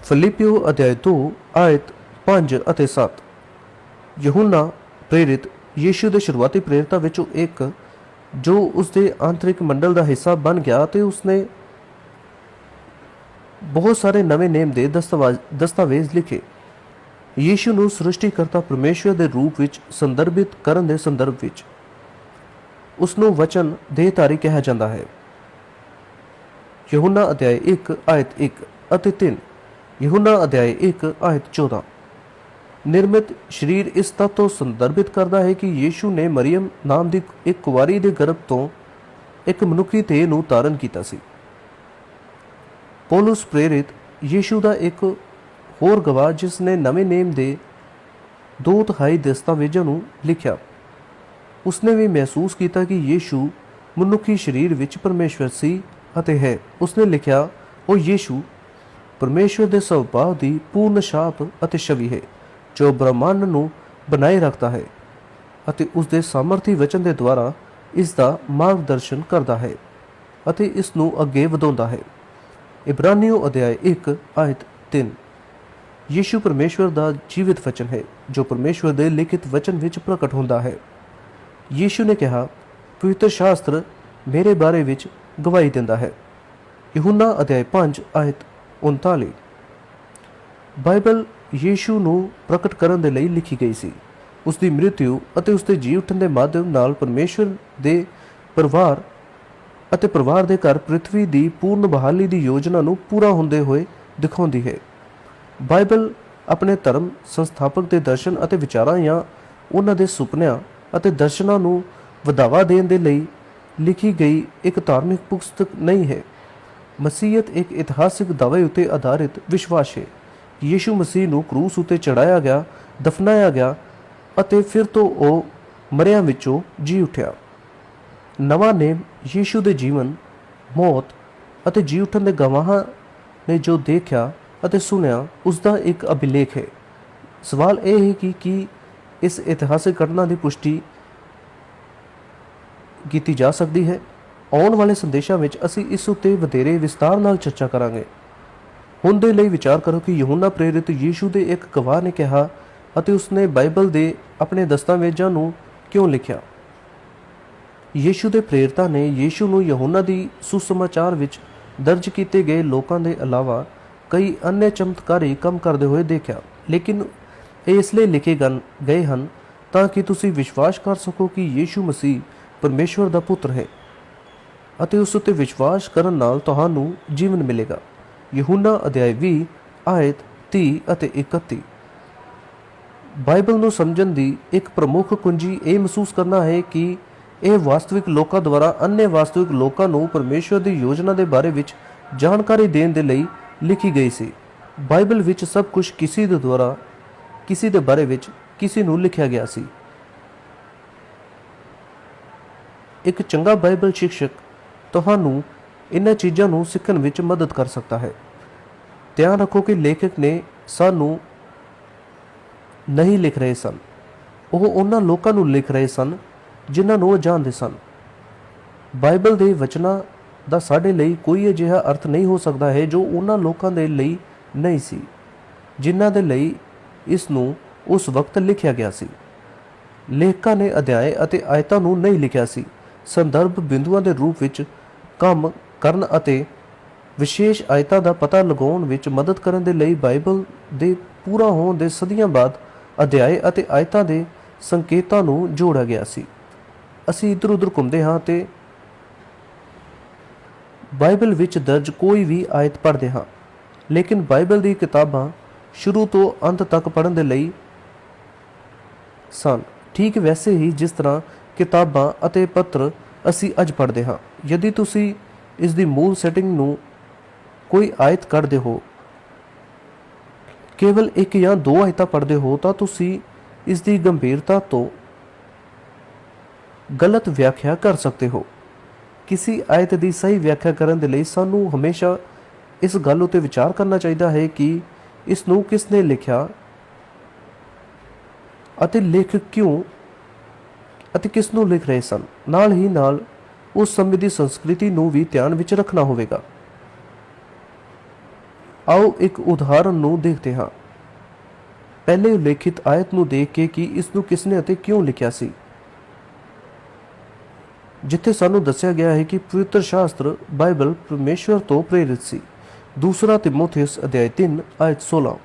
ਫਿਲਿਪੀਓ ਅਧਿਆਇ 2 ਆਇਤ 5 ਅਤੇ 7 ਯਹੂਨਾ ਪ੍ਰੇਰਿਤ ਯੀਸ਼ੂ ਦੇ ਸ਼ੁਰੂਆਤੀ ਪ੍ਰੇਰਿਤਾਂ ਵਿੱਚੋਂ ਇੱਕ, ਜੋ ਉਸ ਦੇ ਆਂਤਰਿਕ ਮੰਡਲ ਦਾ ਹਿੱਸਾ ਬਣ ਗਿਆ ਤੇ ਉਸਨੇ ਬਹੁਤ ਸਾਰੇ ਨਵੇਂ ਨੇਮ ਦੇ ਦਸਤਾਵੇਜ਼ ਦਸਤਾਵੇਜ਼ ਲਿਖੇ। ਯੀਸ਼ੂ ਨੂੰ ਸ੍ਰਿਸ਼ਟੀਕਰਤਾ ਪਰਮੇਸ਼ਵਰ ਦੇ ਰੂਪ ਵਿੱਚ ਸੰਦਰਭਿਤ ਕਰਨ ਦੇ ਸੰਦਰਭ ਵਿੱਚ ਉਸ ਨੂੰ ਵਚਨ ਦੇਹਧਾਰੀ ਕਿਹਾ ਜਾਂਦਾ ਹੈ। ਯਹੂਨਾ ਅਧਿਆਇ 1 ਆਇਤ 1 ਅਤੇ 3 ਯਹੂਨਾ ਅਧਿਆਇ 1 ਆਇਤ 14 ਨਿਰਮਿਤ ਸਰੀਰ ਇਸ ਤੱਤ ਤੋਂ ਸੰਦਰਭਿਤ ਕਰਦਾ ਹੈ ਕਿ ਯੀਸ਼ੂ ਨੇ ਮਰੀਮ ਨਾਮ ਦੀ ਇੱਕ ਕੁਵਾਰੀ ਦੇ ਗਰਭ ਤੋਂ ਇੱਕ ਮਨੁੱਖੀ ਤੇ ਨੂੰ ਧਾਰਨ ਕੀਤਾ ਸੀ। ਪੌਲਸ ਪ੍ਰੇਰਿਤ ਯੀਸ਼ੂ ਦਾ ਇੱਕ ਹੋਰ ਗਵਾਹ ਜਿਸ ਨੇ ਨਵੇਂ ਨੇਮ ਦੇ ਦੋ ਤਿਹਾਈ ਦਸਤਾਵੇਜ਼ਾਂ ਨੂੰ ਲਿਖਿਆ। ਉਸਨੇ ਵੀ ਮਹਿਸੂਸ ਕੀਤਾ ਕਿ ਯੀਸ਼ੂ ਮਨੁੱਖੀ ਸਰੀਰ ਵਿੱਚ ਪਰਮੇਸ਼ਵਰ ਸੀ ਅਤੇ ਹੈ। ਉਸਨੇ ਲਿਖਿਆ ਉਹ ਯੀਸ਼ੂ, ਪਰਮੇਸ਼ਵਰ ਦੇ ਸੁਭਾਅ ਦੀ ਪੂਰਨ ਛਾਪ ਅਤੇ ਛਵੀ ਹੈ, ਜੋ ਬ੍ਰਹਮੰਡ ਨੂੰ ਬਣਾਏ ਰੱਖਦਾ ਹੈ ਅਤੇ ਉਸ ਦੇ ਸਾਮਰਥੀ ਵਚਨ ਦੇ ਦੁਆਰਾ ਇਸ ਦਾ ਮਾਰਗਦਰਸ਼ਨ ਕਰਦਾ ਹੈ ਅਤੇ ਇਸ ਨੂੰ ਅੱਗੇ ਵਧਾਉਂਦਾ ਹੈ। ਇਬਰਾਨੀਓ ਅਧਿਆਇ 1 ਆਇਤ 3 ਯੀਸ਼ੂ ਪਰਮੇਸ਼ਵਰ ਦਾ ਜੀਵਿਤ ਵਚਨ ਹੈ, ਜੋ ਪਰਮੇਸ਼ਵਰ ਦੇ ਲਿਖਿਤ ਵਚਨ ਵਿੱਚ ਪ੍ਰਗਟ ਹੁੰਦਾ ਹੈ। ਯੀਸ਼ੂ ਨੇ ਕਿਹਾ, ਪਵਿੱਤਰ ਸ਼ਾਸਤਰ ਮੇਰੇ ਬਾਰੇ ਵਿੱਚ ਗਵਾਹੀ ਦਿੰਦਾ ਹੈ। ਯਹੂਨਾ ਅਧਿਆਇ 5 ਆਇਤ 39 ਬਾਈਬਲ ਯੀਸ਼ੂ ਨੂੰ ਪ੍ਰਗਟ ਕਰਨ ਦੇ ਲਈ ਲਿਖੀ ਗਈ ਸੀ। ਉਸ ਦੀ ਮ੍ਰਿਤਿੂ ਅਤੇ ਉਸ ਦੇ ਜੀ ਉੱਠਣ ਦੇ ਮਾਧਿਅਮ ਨਾਲ ਪਰਮੇਸ਼ਵਰ ਦੇ ਪਰਿਵਾਰ ਅਤੇ ਪਰਿਵਾਰ ਦੇ ਘਰ ਪ੍ਰithvi ਦੀ ਪੂਰਨ ਬਹਾਲੀ ਦੀ ਯੋਜਨਾ ਨੂੰ ਪੂਰਾ ਹੁੰਦੇ ਹੋਏ ਦਿਖਾਉਂਦੀ ਹੈ। ਬਾਈਬਲ ਆਪਣੇ ਧਰਮ, ਸੰਸਥਾਪਕ ਦੇ ਦਰਸ਼ਨ ਅਤੇ ਵਿਚਾਰਾਂ ਜਾਂ ਉਹਨਾਂ ਦੇ ਸੁਪਨਿਆਂ ਅਤੇ ਦਰਸ਼ਨਾਂ ਨੂੰ ਵਧਾਵਾ ਦੇਣ ਦੇ ਲਈ ਲਿਖੀ ਗਈ ਇੱਕ ਧਾਰਮਿਕ ਪੁਸਤਕ ਨਹੀਂ ਹੈ। ਮਸੀਹਤ ਇੱਕ ਇਤਿਹਾਸਿਕ ਦਾਅਵੇ ਉੱਤੇ ਆਧਾਰਿਤ ਵਿਸ਼ਵਾਸ ਹੈ। ਕਿ ਯੀਸ਼ੂ ਮਸੀਹ ਨੂੰ ਕਰੂਸ ਉੱਤੇ ਚੜਾਇਆ ਗਿਆ, ਦਫਨਾਇਆ ਗਿਆ ਅਤੇ ਫਿਰ ਤੋਂ ਉਹ ਮਰਿਆਂ ਵਿੱਚੋਂ ਜੀ ਉੱਠਿਆ। ਨਵਾਂ ਨੇਮ ਯੀਸ਼ੂ ਦੇ ਜੀਵਨ, ਮੌਤ ਅਤੇ ਜੀ ਉੱਠਣ ਦੇ ਗਵਾਹਾਂ ਨੇ ਜੋ ਦੇਖਿਆ ਅਤੇ ਸੁਨਿਆ ਉਸ ਦਾ ਇੱਕ ਅਭਿਲੇਖ ਹੈ। ਸਵਾਲ ਇਹ ਹੈ ਕਿ ਕੀ ਇਸ ਇਤਿਹਾਸਿਕ ਘਟਨਾ ਦੀ ਪੁਸ਼ਟੀ ਕੀਤੀ ਜਾ ਸਕਦੀ ਹੈ? ਆਉਣ ਵਾਲੇ ਸੰਦੇਸ਼ਾਂ ਵਿੱਚ ਅਸੀਂ ਇਸ ਉੱਤੇ ਵਧੇਰੇ ਵਿਸਤਾਰ ਨਾਲ ਚਰਚਾ ਕਰਾਂਗੇ। ਹੁਣ ਦੇ ਲਈ ਵਿਚਾਰ ਕਰੋ ਕਿ ਯਹੂਨਾ ਪ੍ਰੇਰਿਤ ਯੀਸ਼ੂ ਦੇ ਇੱਕ ਗਵਾਹ ਨੇ ਕਿਹਾ ਅਤੇ ਉਸਨੇ ਬਾਈਬਲ ਦੇ ਆਪਣੇ ਦਸਤਾਵੇਜ਼ਾਂ ਨੂੰ ਕਿਉਂ ਲਿਖਿਆ? ਯੇਸ਼ੂ ਦੇ ਪ੍ਰੇਰਤਾ ਨੇ ਯੇਸ਼ੂ ਨੂੰ ਯਹੋਨਾ ਦੀ ਸੁਸਮਾਚਾਰ ਵਿੱਚ ਦਰਜ ਕੀਤੇ ਗਏ ਲੋਕਾਂ ਦੇ ਇਲਾਵਾ ਕਈ ਅਨੇ ਚਮਤਕਾਰੀ ਕੰਮ ਕਰਦੇ ਹੋਏ ਦੇਖਿਆ। ਲੇਕਿਨ ਇਹ ਇਸ ਲਈ ਲਿਖੇ ਗਏ ਹਨ ਤਾਂ ਕਿ ਤੁਸੀਂ ਵਿਸ਼ਵਾਸ ਕਰ ਸਕੋ ਕਿ ਯੇਸ਼ੂ ਮਸੀਹ ਪਰਮੇਸ਼ਵਰ ਦਾ ਪੁੱਤਰ ਹੈ ਅਤੇ ਉਸ ਉੱਤੇ ਵਿਸ਼ਵਾਸ ਕਰਨ ਨਾਲ ਤੁਹਾਨੂੰ ਜੀਵਨ ਮਿਲੇਗਾ। ਯਹੂਨਾ ਅਧਿਆਇ 20 ਆਇਤ 30 ਅਤੇ 31 ਬਾਈਬਲ ਨੂੰ ਸਮਝਣ ਦੀ ਇੱਕ ਪ੍ਰਮੁੱਖ ਕੁੰਜੀ ਇਹ ਮਹਿਸੂਸ ਕਰਨਾ ਹੈ ਕਿ ਇਹ ਵਾਸਤਵਿਕ ਲੋਕਾਂ ਦੁਆਰਾ ਅੰਨੇ ਵਾਸਤਵਿਕ ਲੋਕਾਂ ਨੂੰ ਪਰਮੇਸ਼ਵਰ ਦੀ ਯੋਜਨਾ ਦੇ ਬਾਰੇ ਵਿੱਚ ਜਾਣਕਾਰੀ ਦੇਣ ਦੇ ਲਈ ਲਿਖੀ ਗਈ ਸੀ। ਬਾਈਬਲ ਵਿੱਚ ਸਭ ਕੁਝ ਕਿਸੇ ਦੇ ਦੁਆਰਾ, ਕਿਸੇ ਦੇ ਬਾਰੇ ਵਿੱਚ ਕਿਸੇ ਨੂੰ ਲਿਖਿਆ ਗਿਆ ਸੀ। ਇੱਕ ਚੰਗਾ ਬਾਈਬਲ ਸ਼ਿਕਸ਼ਕ ਤੁਹਾਨੂੰ ਇਹਨਾਂ ਚੀਜ਼ਾਂ ਨੂੰ ਸਿੱਖਣ ਵਿੱਚ ਮਦਦ ਕਰ ਸਕਦਾ ਹੈ। ਧਿਆਨ ਰੱਖੋ ਕਿ ਲੇਖਕ ਨੇ ਸਾਨੂੰ ਨਹੀਂ ਲਿਖ ਰਹੇ ਸਨ। ਉਹ ਉਹਨਾਂ ਲੋਕਾਂ ਨੂੰ ਲਿਖ ਰਹੇ ਸਨ ਜਿਨ੍ਹਾਂ ਨੂੰ ਉਹ ਜਾਣਦੇ ਸਨ। ਬਾਈਬਲ ਦੇ ਵਚਨਾਂ ਦਾ ਸਾਡੇ ਲਈ ਕੋਈ ਅਜਿਹਾ ਅਰਥ ਨਹੀਂ ਹੋ ਸਕਦਾ ਹੈ ਜੋ ਉਹਨਾਂ ਲੋਕਾਂ ਦੇ ਲਈ ਨਹੀਂ ਸੀ, ਜਿਨ੍ਹਾਂ ਦੇ ਲਈ ਇਸ ਨੂੰ ਉਸ ਵਕਤ ਲਿਖਿਆ ਗਿਆ ਸੀ। ਲੇਖਕਾਂ ਨੇ ਅਧਿਆਏ ਅਤੇ ਆਇਤਾਂ ਨੂੰ ਨਹੀਂ ਲਿਖਿਆ ਸੀ। ਸੰਦਰਭ ਬਿੰਦੂਆਂ ਦੇ ਰੂਪ ਵਿੱਚ ਕੰਮ ਕਰਨ ਅਤੇ ਵਿਸ਼ੇਸ਼ ਆਇਤਾਂ ਦਾ ਪਤਾ ਲਗਾਉਣ ਵਿੱਚ ਮਦਦ ਕਰਨ ਦੇ ਲਈ ਬਾਈਬਲ ਦੇ ਪੂਰਾ ਹੋਣ ਦੇ ਸਦੀਆਂ ਬਾਅਦ ਅਧਿਆਏ ਅਤੇ ਆਇਤਾਂ ਦੇ ਸੰਕੇਤਾਂ ਨੂੰ ਜੋੜਿਆ ਗਿਆ ਸੀ। ਅਸੀਂ ਇੱਧਰ ਉੱਧਰ ਘੁੰਮਦੇ ਹਾਂ ਤੇ ਬਾਈਬਲ ਵਿੱਚ ਦਰਜ ਕੋਈ ਵੀ ਆਇਤ ਪੜ੍ਹਦੇ ਹਾਂ। ਲੇਕਿਨ ਬਾਈਬਲ ਦੀ ਕਿਤਾਬਾਂ ਸ਼ੁਰੂ ਤੋਂ ਅੰਤ ਤੱਕ ਪੜ੍ਹਨ ਦੇ ਲਈ ਸਨ। ਠੀਕ ਵੈਸੇ ਹੀ ਜਿਸ ਤਰ੍ਹਾਂ ਕਿਤਾਬਾਂ ਅਤੇ ਪੱਤਰ ਅਸੀਂ ਅੱਜ ਪੜ੍ਹਦੇ ਹਾਂ। ਯਦि ਤੁਸੀਂ ਇਸ ਦੀ ਮੂਲ ਸੈਟਿੰਗ ਨੂੰ ਕੋਈ ਆਇਤ ਕੱਢਦੇ ਹੋ, ਕੇਵਲ ਇੱਕ ਜਾਂ ਦੋ ਆਇਤਾਂ ਪੜ੍ਹਦੇ ਹੋ, ਤਾਂ ਤੁਸੀਂ ਇਸ ਦੀ ਗੰਭੀਰਤਾ ਤੋਂ ਗਲਤ ਵਿਆਖਿਆ ਕਰ ਸਕਦੇ ਹੋ। ਕਿਸੇ ਆਇਤ ਦੀ ਸਹੀ ਵਿਆਖਿਆ ਕਰਨ ਦੇ ਲਈ ਸਾਨੂੰ ਹਮੇਸ਼ਾ ਇਸ ਗੱਲ ਉਤੇ ਵਿਚਾਰ ਕਰਨਾ ਚਾਹੀਦਾ ਹੈ ਕਿ ਇਸ ਨੂੰ ਕਿਸ ਨੇ ਲਿਖਿਆ ਅਤੇ ਲੇਖਕ ਕਿਉਂ ਅਤੇ ਕਿਸ ਨੂੰ ਲਿਖ ਰਹੇ ਸਨ। ਨਾਲ ਹੀ ਨਾਲ ਉਸ ਸਮੇਂ ਦੀ ਸੰਸਕ੍ਰਿਤੀ ਨੂੰ ਵੀ ਧਿਆਨ ਵਿੱਚ ਰੱਖਣਾ ਹੋਵੇਗਾ। ਆਓ ਇੱਕ ਉਦਾਹਰਨ ਨੂੰ ਦੇਖਦੇ ਹਾਂ। ਪਹਿਲੇ ਉਲੇਖਿਤ ਆਇਤ ਨੂੰ ਦੇਖ ਕੇ ਕਿ ਇਸ ਨੂੰ ਕਿਸ ਨੇ ਅਤੇ ਕਿਉਂ ਲਿਖਿਆ ਸੀ। ਜਿੱਥੇ ਸਾਨੂੰ ਦੱਸਿਆ ਗਿਆ ਹੈ ਕਿ ਪਵਿੱਤਰ ਸ਼ਾਸਤਰ ਬਾਈਬਲ ਪਰਮੇਸ਼ਵਰ ਤੋਂ ਪ੍ਰੇਰਿਤ ਸੀ। ਦੂਸਰਾ ਤਿਮੋਥੀਅਸ ਅਧਿਆਇ 3 ਆਇਤ 16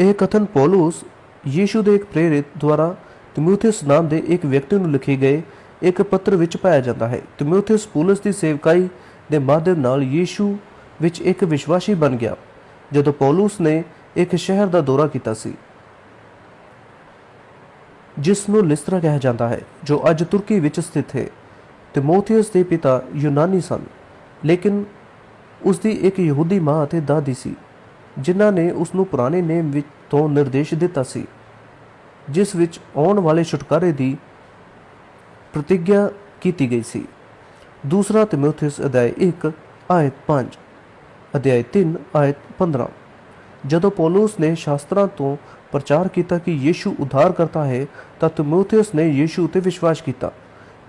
ਇਹ ਕਥਨ ਪੌਲਸ ਯੀਸ਼ੂ ਦੇ ਇੱਕ ਪ੍ਰੇਰਿਤ ਦੁਆਰਾ ਤਿਮੋਥੀਅਸ ਨਾਮ ਦੇ ਇੱਕ ਵਿਅਕਤੀ ਨੂੰ ਲਿਖੇ ਗਏ ਇੱਕ ਪੱਤਰ ਵਿੱਚ ਪਾਇਆ ਜਾਂਦਾ ਹੈ। ਤਿਮੋਥੀਅਸ ਪੌਲਸ ਦੀ ਸੇਵਕਾਈ ਦੇ ਮਾਧਿਅਮ ਨਾਲ ਯੀਸ਼ੂ ਵਿੱਚ ਇੱਕ ਵਿਸ਼ਵਾਸੀ ਬਣ ਗਿਆ, ਜਦੋਂ ਪੌਲਸ ਨੇ ਇੱਕ ਸ਼ਹਿਰ ਦਾ ਦੌਰਾ ਕੀਤਾ ਸੀ। ਜਿਸ ਨੂੰ ਲਿਸਤਰਾ ਕਿਹਾ ਜਾਂਦਾ ਹੈ, ਜੋ ਅੱਜ ਤੁਰਕੀ ਵਿੱਚ ਸਥਿਤ ਹੈ। ਤਿਮੋਥੀਅਸ ਦੇ ਪਿਤਾ ਯੂਨਾਨੀ ਸਨ, ਲੇਕਿਨ ਉਸ ਦੀ ਇੱਕ ਯਹੂਦੀ ਮਾਂ ਅਤੇ ਦਾਦੀ ਸੀ, ਜਿਨ੍ਹਾਂ ਨੇ ਉਸ ਨੂੰ ਪੁਰਾਣੇ ਨੇਮ ਵਿੱਚ ਤੋਂ ਨਿਰਦੇਸ਼ ਦਿੱਤਾ ਸੀ, ਜਿਸ ਵਿੱਚ ਆਉਣ ਵਾਲੇ ਛੁਟਕਾਰੇ ਦੀ ਪ੍ਰਤੀਗਿਆ ਕੀਤੀ ਗਈ ਸੀ। ਦੂਸਰਾ ਤਿਮੋਥੀਅਸ ਅਧਿਆਇ 1 ਆਇਤ 5 ਅਧਿਆਇ 3 ਆਇਤ 15 ਜਦੋਂ ਪੌਲਸ ਨੇ ਸ਼ਾਸਤਰਾਂ ਤੋਂ ਪ੍ਰਚਾਰ ਕੀਤਾ ਕਿ ਯੀਸ਼ੂ ਉਧਾਰ ਕਰਤਾ ਹੈ, ਤਾਂ ਤਿਮੋਥੀਅਸ ਨੇ ਯੀਸ਼ੂ ਉਤੇ ਵਿਸ਼ਵਾਸ ਕੀਤਾ।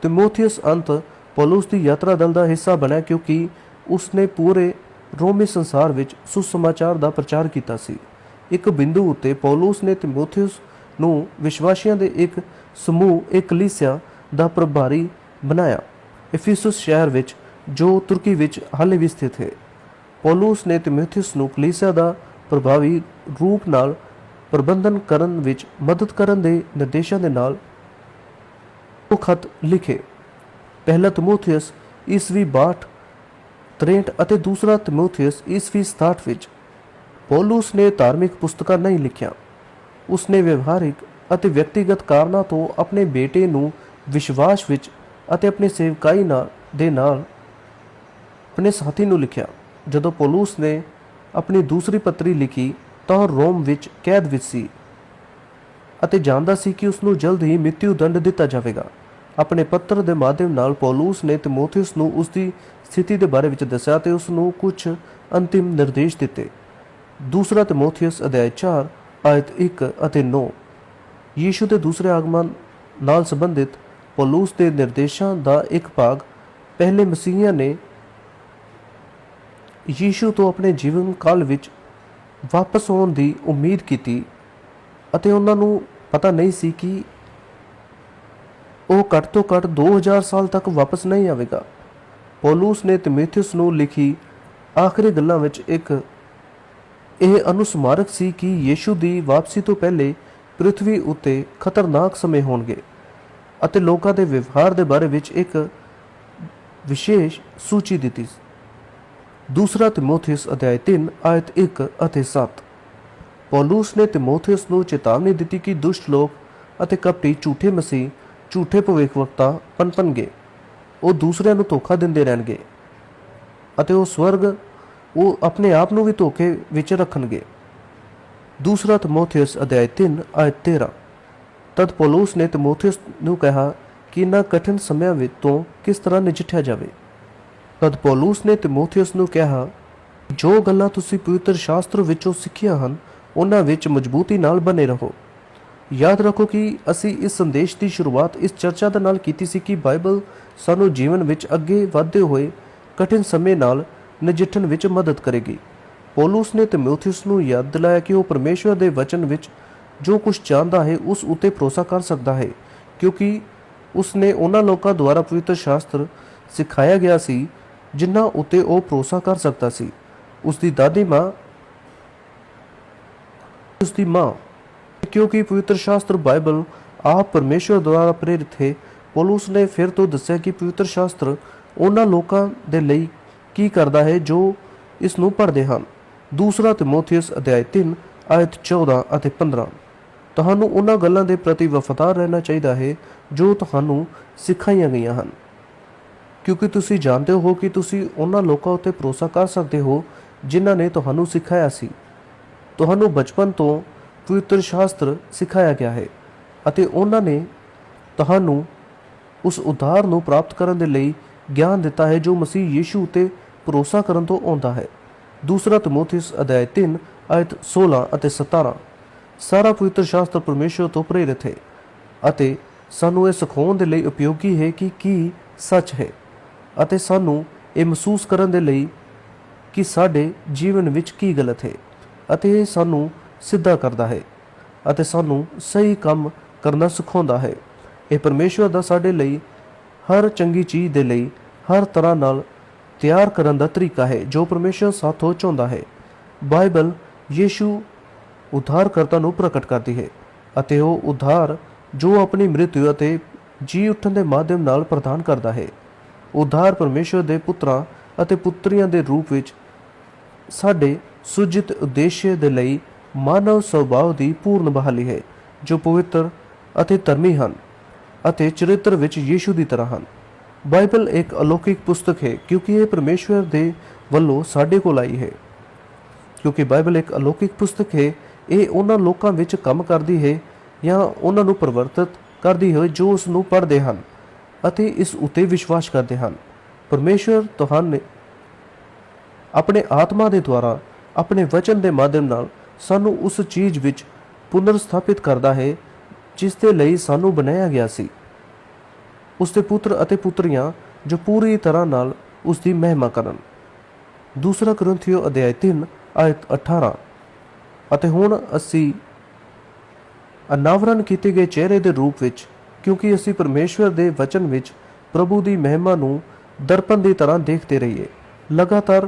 ਤਿਮੋਥੀਅਸ ਅੰਤ ਪੌਲਸ ਦੀ ਯਾਤਰਾ ਦਲ ਦਾ ਹਿੱਸਾ ਬਣਿਆ ਕਿਉਂਕਿ ਉਸਨੇ ਪੂਰੇ ਰੋਮੀ ਸੰਸਾਰ ਵਿੱਚ ਸੁਸਮਾਚਾਰ ਦਾ ਪ੍ਰਚਾਰ ਕੀਤਾ ਸੀ। ਇੱਕ ਬਿੰਦੂ ਉੱਤੇ ਪੌਲਸ ਨੇ ਤਿਮੋਥੀਅਸ ਨੂੰ ਵਿਸ਼ਵਾਸੀਆਂ ਦੇ ਇੱਕ ਸਮੂਹ ਇੱਕ ਕਲੀਸਿਆ ਦਾ ਪ੍ਰਭਾਰੀ ਬਣਾਇਆ, ਇਫਿਸੁਸ ਸ਼ਹਿਰ ਵਿੱਚ, ਜੋ ਤੁਰਕੀ ਵਿੱਚ ਹਾਲੇ ਵੀ ਸਥਿਤ ਹੈ। ਪੌਲਸ ਨੇ ਤਿਮੋਥੀਅਸ ਨੂੰ ਕਲੀਸਿਆ ਦਾ ਪ੍ਰਭਾਵੀ ਰੂਪ ਨਾਲ ਪ੍ਰਬੰਧਨ ਕਰਨ ਵਿੱਚ ਮਦਦ ਕਰਨ ਦੇ ਨਿਰਦੇਸ਼ਾਂ ਦੇ ਨਾਲ ਉਹ ਖਤ ਲਿਖੇ। ਪਹਿਲਾ ਤਿਮੋਥੀਅਸ ਈਸਵੀ 62 63 ਅਤੇ ਦੂਸਰਾ ਤਿਮੋਥੀਅਸ ਈਸਵੀ 67 ਵਿੱਚ ਪੌਲਸ ਨੇ ਧਾਰਮਿਕ ਪੁਸਤਕਾਂ ਨਹੀਂ ਲਿਖੀਆਂ। ਉਸਨੇ ਵਿਵਹਾਰਿਕ ਅਤੇ ਵਿਅਕਤੀਗਤ ਕਾਰਨਾਂ ਤੋਂ ਆਪਣੇ ਬੇਟੇ ਨੂੰ ਵਿਸ਼ਵਾਸ ਵਿੱਚ ਅਤੇ ਆਪਣੇ ਸੇਵਕਾਈ ਨਾਲ ਦੇ ਨਾਲ ਆਪਣੇ ਸਾਥੀ ਨੂੰ ਲਿਖਿਆ। ਜਦੋਂ ਪੌਲਸ ਨੇ ਆਪਣੀ ਦੂਸਰੀ ਪੱਤਰੀ ਲਿਖੀ ਤਾਂ ਉਹ ਰੋਮ ਵਿੱਚ ਕੈਦ ਵਿੱਚ ਸੀ ਅਤੇ ਜਾਣਦਾ ਸੀ ਕਿ ਉਸ ਨੂੰ ਜਲਦ ਹੀ ਮ੍ਰਿਤਿੂ ਦੰਡ ਦਿੱਤਾ ਜਾਵੇਗਾ। ਆਪਣੇ ਪੱਤਰ ਦੇ ਮਾਧਿਅਮ ਨਾਲ ਪੌਲਸ ਨੇ ਤਿਮੋਥੀਅਸ ਨੂੰ ਉਸ ਦੀ ਸਥਿਤੀ ਦੇ ਬਾਰੇ ਵਿੱਚ ਦੱਸਿਆ ਤੇ ਉਸ ਨੂੰ ਕੁਝ ਅੰਤਿਮ ਨਿਰਦੇਸ਼ ਦਿੱਤੇ। ਦੂਸਰਾ ਤਿਮੋਥੀਅਸ ਅਧਿਆਇ 4 ਆਇਤ 1 ਅਤੇ 9 ਯੀਸ਼ੂ ਦੇ ਦੂਸਰੇ ਆਗਮਨ ਨਾਲ ਸੰਬੰਧਿਤ ਪੌਲਸ ਦੇ ਨਿਰਦੇਸ਼ਾਂ ਦਾ ਇੱਕ ਭਾਗ ਪਹਿਲੇ ਮਸੀਹੀਆਂ ਨੇ ਯੀਸ਼ੂ ਤੋਂ ਆਪਣੇ ਜੀਵਨ ਕਾਲ ਵਿੱਚ ਵਾਪਸ ਆਉਣ ਦੀ ਉਮੀਦ ਕੀਤੀ ਅਤੇ ਉਹਨਾਂ ਨੂੰ ਪਤਾ ਨਹੀਂ ਸੀ ਕਿ ਉਹ ਘੱਟ ਤੋਂ ਘੱਟ 2000 ਸਾਲ ਤੱਕ ਵਾਪਸ ਨਹੀਂ ਆਵੇਗਾ। ਪੋਲੂਸ ਨੇ ਤਿਮੋਥੀਅਸ ਨੂੰ ਲਿਖੀ ਆਖਰੀ ਗੱਲਾਂ ਵਿੱਚ ਇੱਕ ਇਹ ਅਨੁਸਮਾਰਕ ਸੀ ਕਿ ਯੀਸ਼ੂ ਦੀ ਵਾਪਸੀ ਤੋਂ ਪਹਿਲੇ ਪ੍ਰithvi ਉੱਤੇ ਖਤਰਨਾਕ ਸਮੇਂ ਹੋਣਗੇ ਅਤੇ ਲੋਕਾਂ ਦੇ ਵਿਵਹਾਰ ਦੇ ਬਾਰੇ ਵਿੱਚ ਇੱਕ ਵਿਸ਼ੇਸ਼ ਸੂਚੀ ਦਿੱਤੀ ਦੂਸਰਾ ਤਿਮੋਥੀਅਸ ਅਧਿਆਇ 3 ਆਇਤ 1 ਅਤੇ 7 ਪੌਲਸ ਨੇ ਤਿਮੋਥੀਅਸ ਨੂੰ ਚੇਤਾਵਨੀ ਦਿੱਤੀ ਕਿ ਦੁਸ਼ਟ ਲੋਕ ਅਤੇ ਕਪਟੀ ਝੂਠੇ ਮਸੀਹ, ਝੂਠੇ ਭਵਿੱਖਵਕਤਾ ਪਨਪਣਗੇ। ਉਹ ਦੂਸਰਿਆਂ ਨੂੰ ਧੋਖਾ ਦਿੰਦੇ ਰਹਿਣਗੇ ਅਤੇ ਉਹ ਸਵਰਗ, ਉਹ ਆਪਣੇ ਆਪ ਨੂੰ ਵੀ ਧੋਖੇ ਵਿੱਚ ਰੱਖਣਗੇ। ਦੂਸਰਾ ਤਿਮੋਥੀਅਸ ਅਧਿਆਇ 3 ਆਇਤ 13 ਤਦ ਪੌਲਸ ਨੇ ਤਿਮੋਥੀਅਸ ਨੂੰ ਕਿਹਾ ਕਿ ਇਹਨਾਂ ਕਠਿਨ ਸਮਿਆਂ ਵਿੱਚ ਤੋਂ ਕਿਸ ਤਰ੍ਹਾਂ ਨਜਿੱਠਿਆ ਜਾਵੇ। ਤਦ ਪੌਲਸ ਨੇ ਤਿਮੋਥੀਅਸ ਨੂੰ ਕਿਹਾ, ਜੋ ਗੱਲਾਂ ਤੁਸੀਂ ਪਵਿੱਤਰ ਸ਼ਾਸਤਰ ਵਿੱਚੋਂ ਸਿੱਖੀਆਂ ਹਨ, ਉਹਨਾਂ ਵਿੱਚ ਮਜ਼ਬੂਤੀ ਨਾਲ ਬਨੇ ਰਹੋ। ਯਾਦ ਰੱਖੋ ਕਿ ਅਸੀਂ ਇਸ ਸੰਦੇਸ਼ ਦੀ ਸ਼ੁਰੂਆਤ ਇਸ ਚਰਚਾ ਦੇ ਨਾਲ ਕੀਤੀ ਸੀ ਕਿ ਬਾਈਬਲ ਸਾਨੂੰ ਜੀਵਨ ਵਿੱਚ ਅੱਗੇ ਵਧਦੇ ਹੋਏ ਕਠਿਨ ਸਮੇਂ ਨਾਲ ਨਜਿੱਠਣ ਵਿੱਚ ਮਦਦ ਕਰੇਗੀ। ਪੌਲਸ ਨੇ ਤਿਮੋਥੀਅਸ ਨੂੰ ਯਾਦ ਦਿਲਾਇਆ ਕਿ ਉਹ ਪਰਮੇਸ਼ਵਰ ਦੇ ਵਚਨ ਵਿੱਚ ਜੋ ਕੁਝ ਜਾਣਦਾ ਹੈ, ਉਸ ਉੱਤੇ ਭਰੋਸਾ ਕਰ ਸਕਦਾ ਹੈ, ਕਿਉਂਕਿ ਉਸ ਨੇ ਉਹਨਾਂ ਲੋਕਾਂ ਦੁਆਰਾ ਪਵਿੱਤਰ ਸ਼ਾਸਤਰ ਸਿਖਾਇਆ ਗਿਆ ਸੀ ਜਿਨ੍ਹਾਂ ਉਤੇ ਉਹ ਭਰੋਸਾ ਕਰ ਸਕਦਾ ਸੀ। ਉਸ ਦੀ ਦਾਦੀ ਮਾਂ ਉਸ ਦੀ ਮਾਂ, ਕਿਉਂਕਿ ਪਵਿੱਤਰ ਸ਼ਾਸਤਰ ਬਾਈਬਲ ਆਪ ਪਰਮੇਸ਼ਵਰ ਦੁਆਰਾ ਪ੍ਰੇਰਿਤ ਹੈ। ਪੌਲਸ ਨੇ ਫਿਰ ਤੋਂ ਦੱਸਿਆ ਕਿ ਪਵਿੱਤਰ ਸ਼ਾਸਤਰ ਉਹਨਾਂ ਲੋਕਾਂ ਦੇ ਲਈ ਕੀ ਕਰਦਾ ਹੈ, ਜੋ ਇਸ ਨੂੰ ਪੜ੍ਹਦੇ ਹਨ। ਦੂਸਰਾ ਤਿਮੋਥੀਅਸ ਅਧਿਆਇ 3 ਆਇਤ 14 ਅਤੇ 15 ਤੁਹਾਨੂੰ ਉਹਨਾਂ ਗੱਲਾਂ ਦੇ ਪ੍ਰਤੀ ਵਫਾਦਾਰ ਰਹਿਣਾ ਚਾਹੀਦਾ ਹੈ, ਜੋ ਤੁਹਾਨੂੰ ਸਿਖਾਈਆਂ ਗਈਆਂ ਹਨ। ਕਿਉਂਕਿ ਤੁਸੀਂ ਜਾਣਦੇ ਹੋ ਕਿ ਤੁਸੀਂ ਉਹਨਾਂ ਲੋਕਾਂ ਉੱਤੇ ਭਰੋਸਾ ਕਰ ਸਕਦੇ ਹੋ ਜਿਨ੍ਹਾਂ ਨੇ ਤੁਹਾਨੂੰ ਸਿਖਾਇਆ ਸੀ। ਤੁਹਾਨੂੰ ਬਚਪਨ ਤੋਂ ਪਵਿੱਤਰ ਸ਼ਾਸਤਰ ਸਿਖਾਇਆ ਗਿਆ ਹੈ ਅਤੇ ਉਹਨਾਂ ਨੇ ਤੁਹਾਨੂੰ ਉਸ ਉਧਾਰ ਨੂੰ ਪ੍ਰਾਪਤ ਕਰਨ ਦੇ ਲਈ ਗਿਆਨ ਦਿੱਤਾ ਹੈ ਜੋ ਮਸੀਹ ਯੀਸ਼ੂ ਉਤੇ ਭਰੋਸਾ ਕਰਨ ਤੋਂ ਆਉਂਦਾ ਹੈ। ਦੂਸਰਾ ਤਮੋਥੀਸ ਅਧਿਆਇ 3 ਆਇਤ 16 ਅਤੇ 17 ਸਾਰਾ ਪਵਿੱਤਰ ਸ਼ਾਸਤਰ ਪਰਮੇਸ਼ਵਰ ਤੋਂ ਪ੍ਰੇਰਿਤ ਹੈ ਅਤੇ ਸਾਨੂੰ ਇਹ ਸਿਖਾਉਣ ਦੇ ਲਈ ਉਪਯੋਗੀ ਹੈ ਕਿ ਕੀ ਸੱਚ ਹੈ। ਅਤੇ ਸਾਨੂੰ ਇਹ ਮਹਿਸੂਸ ਕਰਨ ਦੇ ਲਈ ਕਿ ਸਾਡੇ ਜੀਵਨ ਵਿੱਚ ਕੀ ਗਲਤ ਹੈ ਅਤੇ ਇਹ ਸਾਨੂੰ ਸਿੱਧਾ ਕਰਦਾ ਹੈ ਅਤੇ ਸਾਨੂੰ ਸਹੀ ਕੰਮ ਕਰਨਾ ਸਿਖਾਉਂਦਾ ਹੈ। ਇਹ ਪਰਮੇਸ਼ਵਰ ਦਾ ਸਾਡੇ ਲਈ ਹਰ ਚੰਗੀ ਚੀਜ਼ ਦੇ ਲਈ ਹਰ ਤਰ੍ਹਾਂ ਨਾਲ ਤਿਆਰ ਕਰਨ ਦਾ ਤਰੀਕਾ ਹੈ, ਜੋ ਪਰਮੇਸ਼ਵਰ ਸਾਥੋਂ ਚਾਹੁੰਦਾ ਹੈ। ਬਾਈਬਲ ਯੀਸ਼ੂ ਉਧਾਰਕਰਤਾ ਨੂੰ ਪ੍ਰਗਟ ਕਰਦੀ ਹੈ ਅਤੇ ਉਹ ਉਧਾਰ ਜੋ ਆਪਣੀ ਮ੍ਰਿਤਿੂ ਅਤੇ ਜੀ ਉੱਠਣ ਦੇ ਮਾਧਿਅਮ ਨਾਲ ਪ੍ਰਦਾਨ ਕਰਦਾ ਹੈ। ਉਧਾਰ ਪਰਮੇਸ਼ਵਰ ਦੇ ਪੁੱਤਰਾਂ ਅਤੇ ਪੁੱਤਰੀਆਂ ਦੇ ਰੂਪ ਵਿੱਚ ਸਾਡੇ ਸੁਜਿਤ ਉਦੇਸ਼ ਦੇ ਲਈ ਮਾਨਵ ਸੁਭਾਅ ਦੀ ਪੂਰਨ ਬਹਾਲੀ ਹੈ, ਜੋ ਪਵਿੱਤਰ ਅਤੇ ਧਰਮੀ ਹਨ ਅਤੇ ਚਰਿੱਤਰ ਵਿੱਚ ਯੀਸ਼ੂ ਦੀ ਤਰ੍ਹਾਂ ਹਨ। ਬਾਈਬਲ ਇੱਕ ਅਲੌਕਿਕ ਪੁਸਤਕ ਹੈ, ਕਿਉਂਕਿ ਇਹ ਪਰਮੇਸ਼ਵਰ ਦੇ ਵੱਲੋਂ ਸਾਡੇ ਕੋਲ ਆਈ ਹੈ। ਕਿਉਂਕਿ ਬਾਈਬਲ ਇੱਕ ਅਲੌਕਿਕ ਪੁਸਤਕ ਹੈ, ਇਹ ਉਹਨਾਂ ਲੋਕਾਂ ਵਿੱਚ ਕੰਮ ਕਰਦੀ ਹੈ ਜਾਂ ਉਹਨਾਂ ਨੂੰ ਪਰਿਵਰਤਿਤ ਕਰਦੀ ਹੈ ਜੋ ਉਸ ਨੂੰ ਪੜ੍ਹਦੇ ਹਨ। ਅਤੇ ਇਸ ਉਤੇ ਵਿਸ਼ਵਾਸ ਕਰਦੇ ਹਨ। ਪਰਮੇਸ਼ਵਰ ਤੁਹਾਨੂੰ ਆਪਣੇ ਆਤਮਾ ਦੇ ਦੁਆਰਾ ਆਪਣੇ ਵਚਨ ਦੇ ਮਾਧਿਅਮ ਨਾਲ ਸਾਨੂੰ ਉਸ ਚੀਜ਼ ਵਿੱਚ ਪੁਨਰ ਸਥਾਪਿਤ ਕਰਦਾ ਹੈ, ਜਿਸ ਦੇ ਲਈ ਸਾਨੂੰ ਬਣਾਇਆ ਗਿਆ ਸੀ। ਉਸ ਦੇ ਪੁੱਤਰ ਅਤੇ ਪੁੱਤਰੀਆਂ ਜੋ ਪੂਰੀ ਤਰ੍ਹਾਂ ਨਾਲ ਉਸ ਦੀ ਮਹਿਮਾ ਕਰਨ। ਦੂਸਰਾ ਕਰੰਥੀਓ ਅਧਿਆਇ 3 ਆਇਤ 18 ਅਤੇ ਹੁਣ ਅਸੀਂ ਅਨਾਵਰਨ ਕੀਤੇ ਗਏ ਚਿਹਰੇ ਦੇ ਰੂਪ ਵਿੱਚ ਕਿਉਂਕਿ ਅਸੀਂ ਪਰਮੇਸ਼ਵਰ ਦੇ ਵਚਨ ਵਿੱਚ ਪ੍ਰਭੂ ਦੀ ਮਹਿਮਾ ਨੂੰ ਦਰਪਣ ਦੀ ਤਰ੍ਹਾਂ ਦੇਖਦੇ ਰਹੀਏ। ਲਗਾਤਾਰ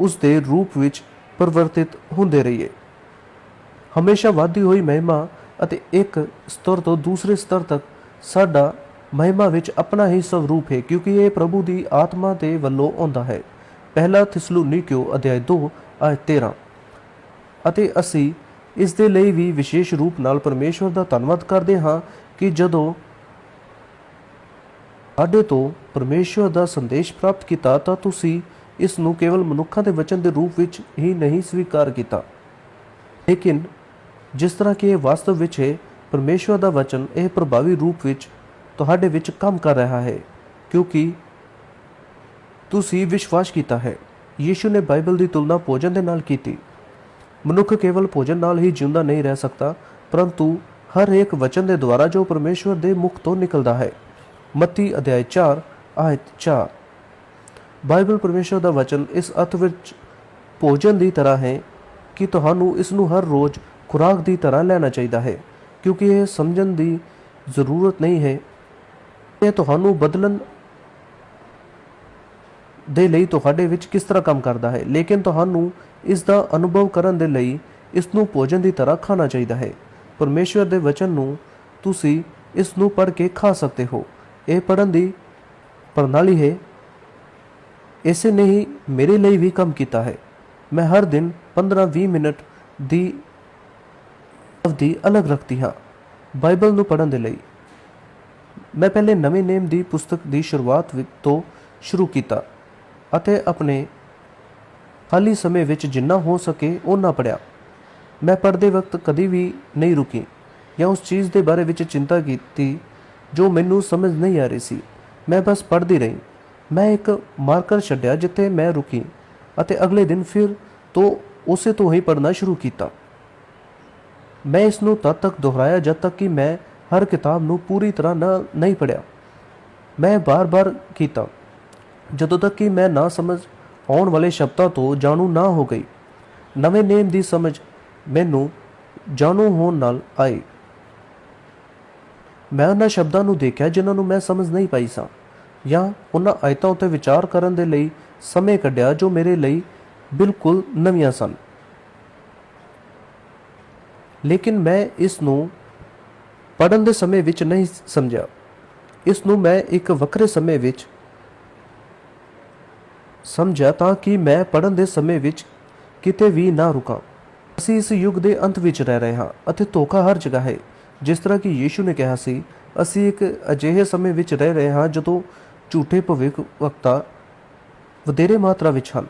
ਉਸ ਦੇ ਰੂਪ ਵਿੱਚ ਪਰਿਵਰਤਿਤ ਹੁੰਦੇ ਰਹੀਏ। ਹਮੇਸ਼ਾ ਵਧਦੀ ਹੋਈ ਮਹਿਮਾ ਅਤੇ ਇੱਕ ਸਤਰ ਤੋਂ ਦੂਸਰੇ ਸਤਰ ਤੱਕ ਸਾਡਾ ਮਹਿਮਾ ਵਿੱਚ ਆਪਣਾ ਹੀ ਸਵਰੂਪ ਹੈ, ਕਿਉਂਕਿ ਇਹ ਪ੍ਰਭੂ ਦੀ ਆਤਮਾ ਦੇ ਵੱਲੋਂ ਆਉਂਦਾ ਹੈ। ਪਹਿਲਾ ਥਿਸਲੁਨੀਕਿਓ ਅਧਿਆਇ 2 ਆਇਤ 13 ਅਤੇ ਅਸੀਂ ਇਸ ਦੇ ਲਈ ਵੀ ਵਿਸ਼ੇਸ਼ ਰੂਪ ਨਾਲ ਪਰਮੇਸ਼ਵਰ ਦਾ ਧੰਨਵਾਦ ਕਰਦੇ ਹਾਂ ਕਿ ਜਦੋਂ ਸਾਡੇ ਤੋਂ ਪਰਮੇਸ਼ਵਰ ਦਾ ਸੰਦੇਸ਼ ਪ੍ਰਾਪਤ ਕੀਤਾ ਤਾਂ ਤੁਸੀਂ ਇਸ ਨੂੰ ਕੇਵਲ ਮਨੁੱਖਾਂ ਦੇ ਵਚਨ ਦੇ ਰੂਪ ਵਿੱਚ ਹੀ ਨਹੀਂ ਸਵੀਕਾਰ ਕੀਤਾ। ਲੇਕਿਨ ਜਿਸ ਤਰ੍ਹਾਂ ਕਿ ਇਹ ਵਾਸਤਵ ਵਿੱਚ ਹੈ ਪਰਮੇਸ਼ਵਰ ਦਾ ਵਚਨ ਇਹ ਪ੍ਰਭਾਵੀ ਰੂਪ ਵਿੱਚ ਤੁਹਾਡੇ ਵਿੱਚ ਕੰਮ ਕਰ ਰਿਹਾ ਹੈ, ਕਿਉਂਕਿ ਤੁਸੀਂ ਵਿਸ਼ਵਾਸ ਕੀਤਾ ਹੈ। ਯੀਸ਼ੂ ਨੇ ਬਾਈਬਲ ਦੀ ਤੁਲਨਾ ਭੋਜਨ ਦੇ ਨਾਲ ਕੀਤੀ। ਮਨੁੱਖ ਕੇਵਲ ਭੋਜਨ ਨਾਲ ਹੀ ਜਿਉਂਦਾ ਨਹੀਂ ਰਹਿ ਸਕਦਾ, ਪਰੰਤੂ ਹਰ ਇੱਕ ਵਚਨ ਦੇ ਦੁਆਰਾ ਜੋ ਪਰਮੇਸ਼ਵਰ ਦੇ ਮੁਖ ਤੋਂ ਨਿਕਲਦਾ ਹੈ। ਮੱਤੀ ਅਧਿਆਇ 4 ਆਇਤ 4 ਬਾਈਬਲ ਪਰਮੇਸ਼ਵਰ ਦਾ ਵਚਨ ਇਸ ਅਰਥ ਵਿੱਚ ਭੋਜਨ ਦੀ ਤਰ੍ਹਾਂ ਹੈ ਕਿ ਤੁਹਾਨੂੰ ਇਸ ਨੂੰ ਹਰ ਰੋਜ਼ ਖੁਰਾਕ ਦੀ ਤਰ੍ਹਾਂ ਲੈਣਾ ਚਾਹੀਦਾ ਹੈ, ਕਿਉਂਕਿ ਇਹ ਸਮਝਣ ਦੀ ਜ਼ਰੂਰਤ ਨਹੀਂ ਹੈ। ਇਹ ਤੁਹਾਨੂੰ ਬਦਲਣ ਦੇ ਲਈ ਤੁਹਾਡੇ ਵਿੱਚ ਕਿਸ ਤਰ੍ਹਾਂ ਕੰਮ ਕਰਦਾ ਹੈ, ਲੇਕਿਨ ਤੁਹਾਨੂੰ ਇਸ ਦਾ ਅਨੁਭਵ ਕਰਨ ਦੇ ਲਈ ਇਸ ਨੂੰ ਭੋਜਨ ਦੀ ਤਰ੍ਹਾਂ ਖਾਣਾ ਚਾਹੀਦਾ ਹੈ। ਪਰਮੇਸ਼ਵਰ ਦੇ ਵਚਨ ਨੂੰ ਤੁਸੀਂ ਇਸ ਨੂੰ ਪੜ੍ਹ ਕੇ ਖਾ ਸਕਦੇ ਹੋ। ਇਹ ਪੜ੍ਹਨ ਦੀ ਪ੍ਰਣਾਲੀ ਹੈ, ਇਸੇ ਨੇ ਹੀ ਮੇਰੇ ਲਈ ਵੀ ਕੰਮ ਕੀਤਾ ਹੈ। ਮੈਂ ਹਰ ਦਿਨ 15-20 ਮਿੰਟ ਦੀ ਅਵਧੀ ਅਲੱਗ ਰੱਖਦੀ ਹਾਂ, ਬਾਈਬਲ ਨੂੰ ਪੜ੍ਹਨ ਦੇ ਲਈ। ਮੈਂ ਪਹਿਲੇ ਨਵੇਂ ਨੇਮ ਦੀ ਪੁਸਤਕ ਦੀ ਸ਼ੁਰੂਆਤ ਵਿੱਚ ਤੋਂ ਸ਼ੁਰੂ ਕੀਤਾ ਅਤੇ ਆਪਣੇ ਖਾਲੀ ਸਮੇਂ ਵਿੱਚ ਜਿੰਨਾ ਹੋ ਸਕੇ ਉਹਨਾਂ ਪੜਿਆ ਮੈਂ ਪੜ੍ਹਦੇ ਵਕਤ ਕਦੀ ਵੀ ਨਹੀਂ ਰੁਕੀ ਜਾਂ ਉਸ ਚੀਜ਼ ਦੇ ਬਾਰੇ ਵਿੱਚ ਚਿੰਤਾ ਕੀਤੀ ਜੋ ਮੈਨੂੰ ਸਮਝ ਨਹੀਂ ਆ ਰਹੀ ਸੀ। ਮੈਂ ਬਸ ਪੜ੍ਹਦੀ ਰਹੀ। ਮੈਂ ਇੱਕ ਮਾਰਕਰ ਛੱਡਿਆ ਜਿੱਥੇ ਮੈਂ ਰੁਕੀ ਅਤੇ ਅਗਲੇ ਦਿਨ ਫਿਰ ਤੋਂ ਉਸੇ ਤੋਂ ਹੀ ਪੜ੍ਹਨਾ ਸ਼ੁਰੂ ਕੀਤਾ। ਮੈਂ ਇਸ ਨੂੰ ਤਦ ਤੱਕ ਦੁਹਰਾਇਆ ਜਦ ਤੱਕ ਕਿ ਮੈਂ ਹਰ ਕਿਤਾਬ ਨੂੰ ਪੂਰੀ ਤਰ੍ਹਾਂ ਨਾ, ਨਹੀਂ ਪੜਿਆ ਮੈਂ ਬਾਰ-ਬਾਰ ਕੀਤਾ। ਜਦੋਂ ਤੱਕ ਕਿ ਮੈਂ ਨਾ ਸਮਝ ਆਉਣ ਵਾਲੇ ਸ਼ਬਦਾਂ ਤੋਂ ਜਾਣੂ ਨਾ ਹੋ ਗਈ। ਨਵੇਂ ਨੇਮ ਦੀ ਸਮਝ ਮੈਨੂੰ ਜਾਣੂ ਹੋਣ ਨਾਲ ਆਏ। ਮੈਂ ਉਹਨਾਂ ਸ਼ਬਦਾਂ ਨੂੰ ਦੇਖਿਆ ਜਿਨ੍ਹਾਂ ਨੂੰ ਮੈਂ ਸਮਝ ਨਹੀਂ ਪਾਈ ਸਾਂ, ਜਾਂ ਉਹਨਾਂ ਆਇਤਾਂ ਉੱਤੇ ਵਿਚਾਰ ਕਰਨ ਦੇ ਲਈ ਸਮੇਂ ਕੱਢਿਆ ਜੋ ਮੇਰੇ ਲਈ ਬਿਲਕੁਲ ਨਵੀਆਂ ਸਨ। ਲੇਕਿਨ ਮੈਂ ਇਸ ਨੂੰ ਪੜਨ ਦੇ ਸਮੇਂ ਵਿੱਚ ਨਹੀਂ ਸਮਝਿਆ। ਇਸ ਨੂੰ ਮੈਂ ਇੱਕ ਵੱਖਰੇ ਸਮੇਂ ਵਿੱਚ ਸਮਝਿਆ ਤਾਂ ਕਿ ਮੈਂ ਪੜਨ ਦੇ ਸਮੇਂ ਵਿੱਚ ਕਿਤੇ ਵੀ ਨਾ ਰੁਕਾਂ। ਅਸੀਂ ਇਸ ਯੁੱਗ ਦੇ ਅੰਤ ਵਿੱਚ ਰਹਿ ਰਹੇ ਹਾਂ ਅਤੇ ਧੋਖਾ ਹਰ ਜਗ੍ਹਾ ਹੈ। ਜਿਸ ਤਰ੍ਹਾਂ ਕਿ ਯੀਸ਼ੂ ਨੇ ਕਿਹਾ ਸੀ, ਅਸੀਂ ਇੱਕ ਅਜਿਹੇ ਸਮੇਂ ਵਿੱਚ ਰਹਿ ਰਹੇ ਹਾਂ ਜਦੋਂ ਝੂਠੇ ਭਵਿੱਖ ਵਕਤਾ ਵਧੇਰੇ ਮਾਤਰਾ ਵਿੱਚ ਹਨ।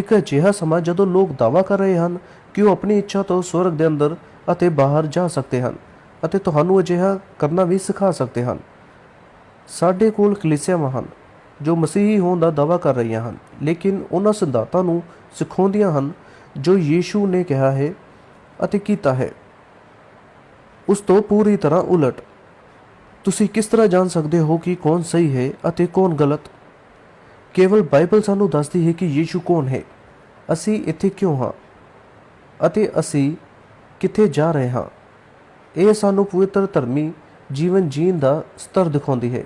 ਇੱਕ ਅਜਿਹਾ ਸਮਾਂ ਜਦੋਂ ਲੋਕ ਦਾਵਾ ਕਰ ਰਹੇ ਹਨ ਕਿ ਉਹ ਆਪਣੀ ਇੱਛਾ ਤੋਂ ਸਵਰਗ ਦੇ ਅੰਦਰ ਅਤੇ ਬਾਹਰ ਜਾ ਸਕਦੇ ਹਨ ਅਤੇ ਤੁਹਾਨੂੰ ਅਜਿਹਾ ਕਰਨਾ ਵੀ ਸਿਖਾ ਸਕਦੇ ਹਨ। ਸਾਡੇ ਕੋਲ ਕਲੀਸਿਆਵਾਂ ਹਨ, ਜੋ ਮਸੀਹੀ ਹੋਣ ਦਾ ਦਾਵਾ ਕਰ ਰਹੀਆਂ ਹਨ, ਲੇਕਿਨ ਉਹਨਾਂ ਸਿਧਾਂਤਾਂ ਨੂੰ ਸਿਖਾਉਂਦੀਆਂ ਹਨ ਜੋ ਯੀਸ਼ੂ ਨੇ ਕਿਹਾ ਹੈ ਅਤੇ ਕੀਤਾ ਹੈ। ਉਸ ਤੋਂ ਪੂਰੀ ਤਰ੍ਹਾਂ ਉਲਟ। ਤੁਸੀਂ ਕਿਸ ਤਰ੍ਹਾਂ ਜਾਣ ਸਕਦੇ ਹੋ ਕਿ ਕੌਣ ਸਹੀ ਹੈ ਅਤੇ ਕੌਣ ਗਲਤ? ਕੇਵਲ ਬਾਈਬਲ ਸਾਨੂੰ ਦੱਸਦੀ ਹੈ ਕਿ ਯੀਸ਼ੂ ਕੌਣ ਹੈ। ਅਸੀਂ ਇੱਥੇ ਕਿਉਂ ਹਾਂ? ਅਤੇ ਅਸੀਂ ਕਿੱਥੇ ਜਾ ਰਹੇ ਹਾਂ? ਇਹ ਸਾਨੂੰ ਪਵਿੱਤਰ ਧਰਮੀ ਜੀਵਨ ਜੀਣ ਦਾ ਸਤਰ ਦਿਖਾਉਂਦੀ ਹੈ।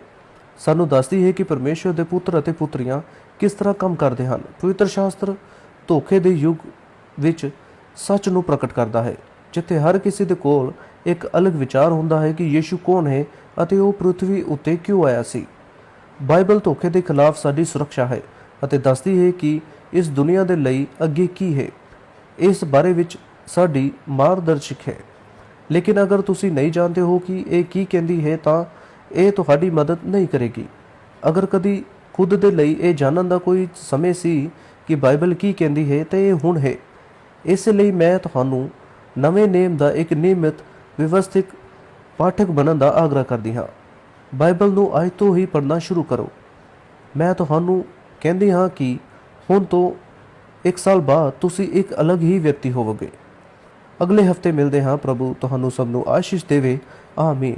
ਸਾਨੂੰ ਦੱਸਦੀ ਹੈ ਕਿ ਪਰਮੇਸ਼ਵਰ ਦੇ ਪੁੱਤਰ ਅਤੇ ਪੁੱਤਰੀਆਂ ਕਿਸ ਤਰ੍ਹਾਂ ਕੰਮ ਕਰਦੇ ਹਨ। ਪਵਿੱਤਰ ਸ਼ਾਸਤਰ ਧੋਖੇ ਦੇ ਯੁੱਗ ਵਿੱਚ ਸੱਚ ਨੂੰ ਪ੍ਰਗਟ ਕਰਦਾ ਹੈ, ਜਿੱਥੇ ਹਰ ਕਿਸੇ ਦੇ ਕੋਲ ਇੱਕ ਅਲੱਗ ਵਿਚਾਰ ਹੁੰਦਾ ਹੈ ਕਿ ਯੀਸ਼ੂ ਕੌਣ ਹੈ ਅਤੇ ਉਹ ਪ੍ਰithvi ਉੱਤੇ ਕਿਉਂ ਆਇਆ ਸੀ। ਬਾਈਬਲ ਧੋਖੇ ਦੇ ਖਿਲਾਫ ਸਾਡੀ ਸੁਰੱਖਿਆ ਹੈ ਅਤੇ ਦੱਸਦੀ ਹੈ ਕਿ ਇਸ ਦੁਨੀਆ ਦੇ ਲਈ ਅੱਗੇ ਕੀ ਹੈ। ਇਸ ਬਾਰੇ ਵਿੱਚ ਸਾਡੀ ਮਾਰਗਦਰਸ਼ਕ ਹੈ। ਲੇਕਿਨ ਅਗਰ ਤੁਸੀਂ ਨਹੀਂ ਜਾਣਦੇ ਹੋ ਕਿ ਇਹ ਕੀ ਕਹਿੰਦੀ ਹੈ ਤਾਂ ਇਹ ਤੁਹਾਡੀ ਮਦਦ ਨਹੀਂ ਕਰੇਗੀ। ਅਗਰ ਕਦੀ ਖੁਦ ਦੇ ਲਈ ਇਹ ਜਾਣਨ ਦਾ ਕੋਈ ਸਮੇਂ ਸੀ ਕਿ ਬਾਈਬਲ ਕੀ ਕਹਿੰਦੀ ਹੈ ਤਾਂ ਇਹ ਹੁਣ ਹੈ। ਇਸ ਲਈ ਮੈਂ ਤੁਹਾਨੂੰ ਨਵੇਂ ਨੇਮ ਦਾ ਇੱਕ ਨਿਯਮਿਤ ਵਿਵਸਥਿਤ ਪਾਠਕ ਬਣਨ ਦਾ ਆਗ੍ਰਹ ਕਰਦੀ ਹਾਂ। ਬਾਈਬਲ ਨੂੰ ਅੱਜ ਤੋਂ ਹੀ ਪੜ੍ਹਨਾ ਸ਼ੁਰੂ ਕਰੋ। ਮੈਂ ਤੁਹਾਨੂੰ ਕਹਿੰਦੀ ਹਾਂ ਕਿ ਹੁਣ ਤੋਂ ਇੱਕ ਸਾਲ ਬਾਅਦ ਤੁਸੀਂ ਇੱਕ ਅਲੱਗ ਹੀ ਵਿਅਕਤੀ ਹੋਵੋਗੇ। ਅਗਲੇ ਹਫ਼ਤੇ ਮਿਲਦੇ ਹਾਂ ਪ੍ਰਭੂ, ਤੁਹਾਨੂੰ ਸਭ ਨੂੰ ਆਸ਼ੀਸ਼ ਦੇਵੇ। ਆਮੀਨ।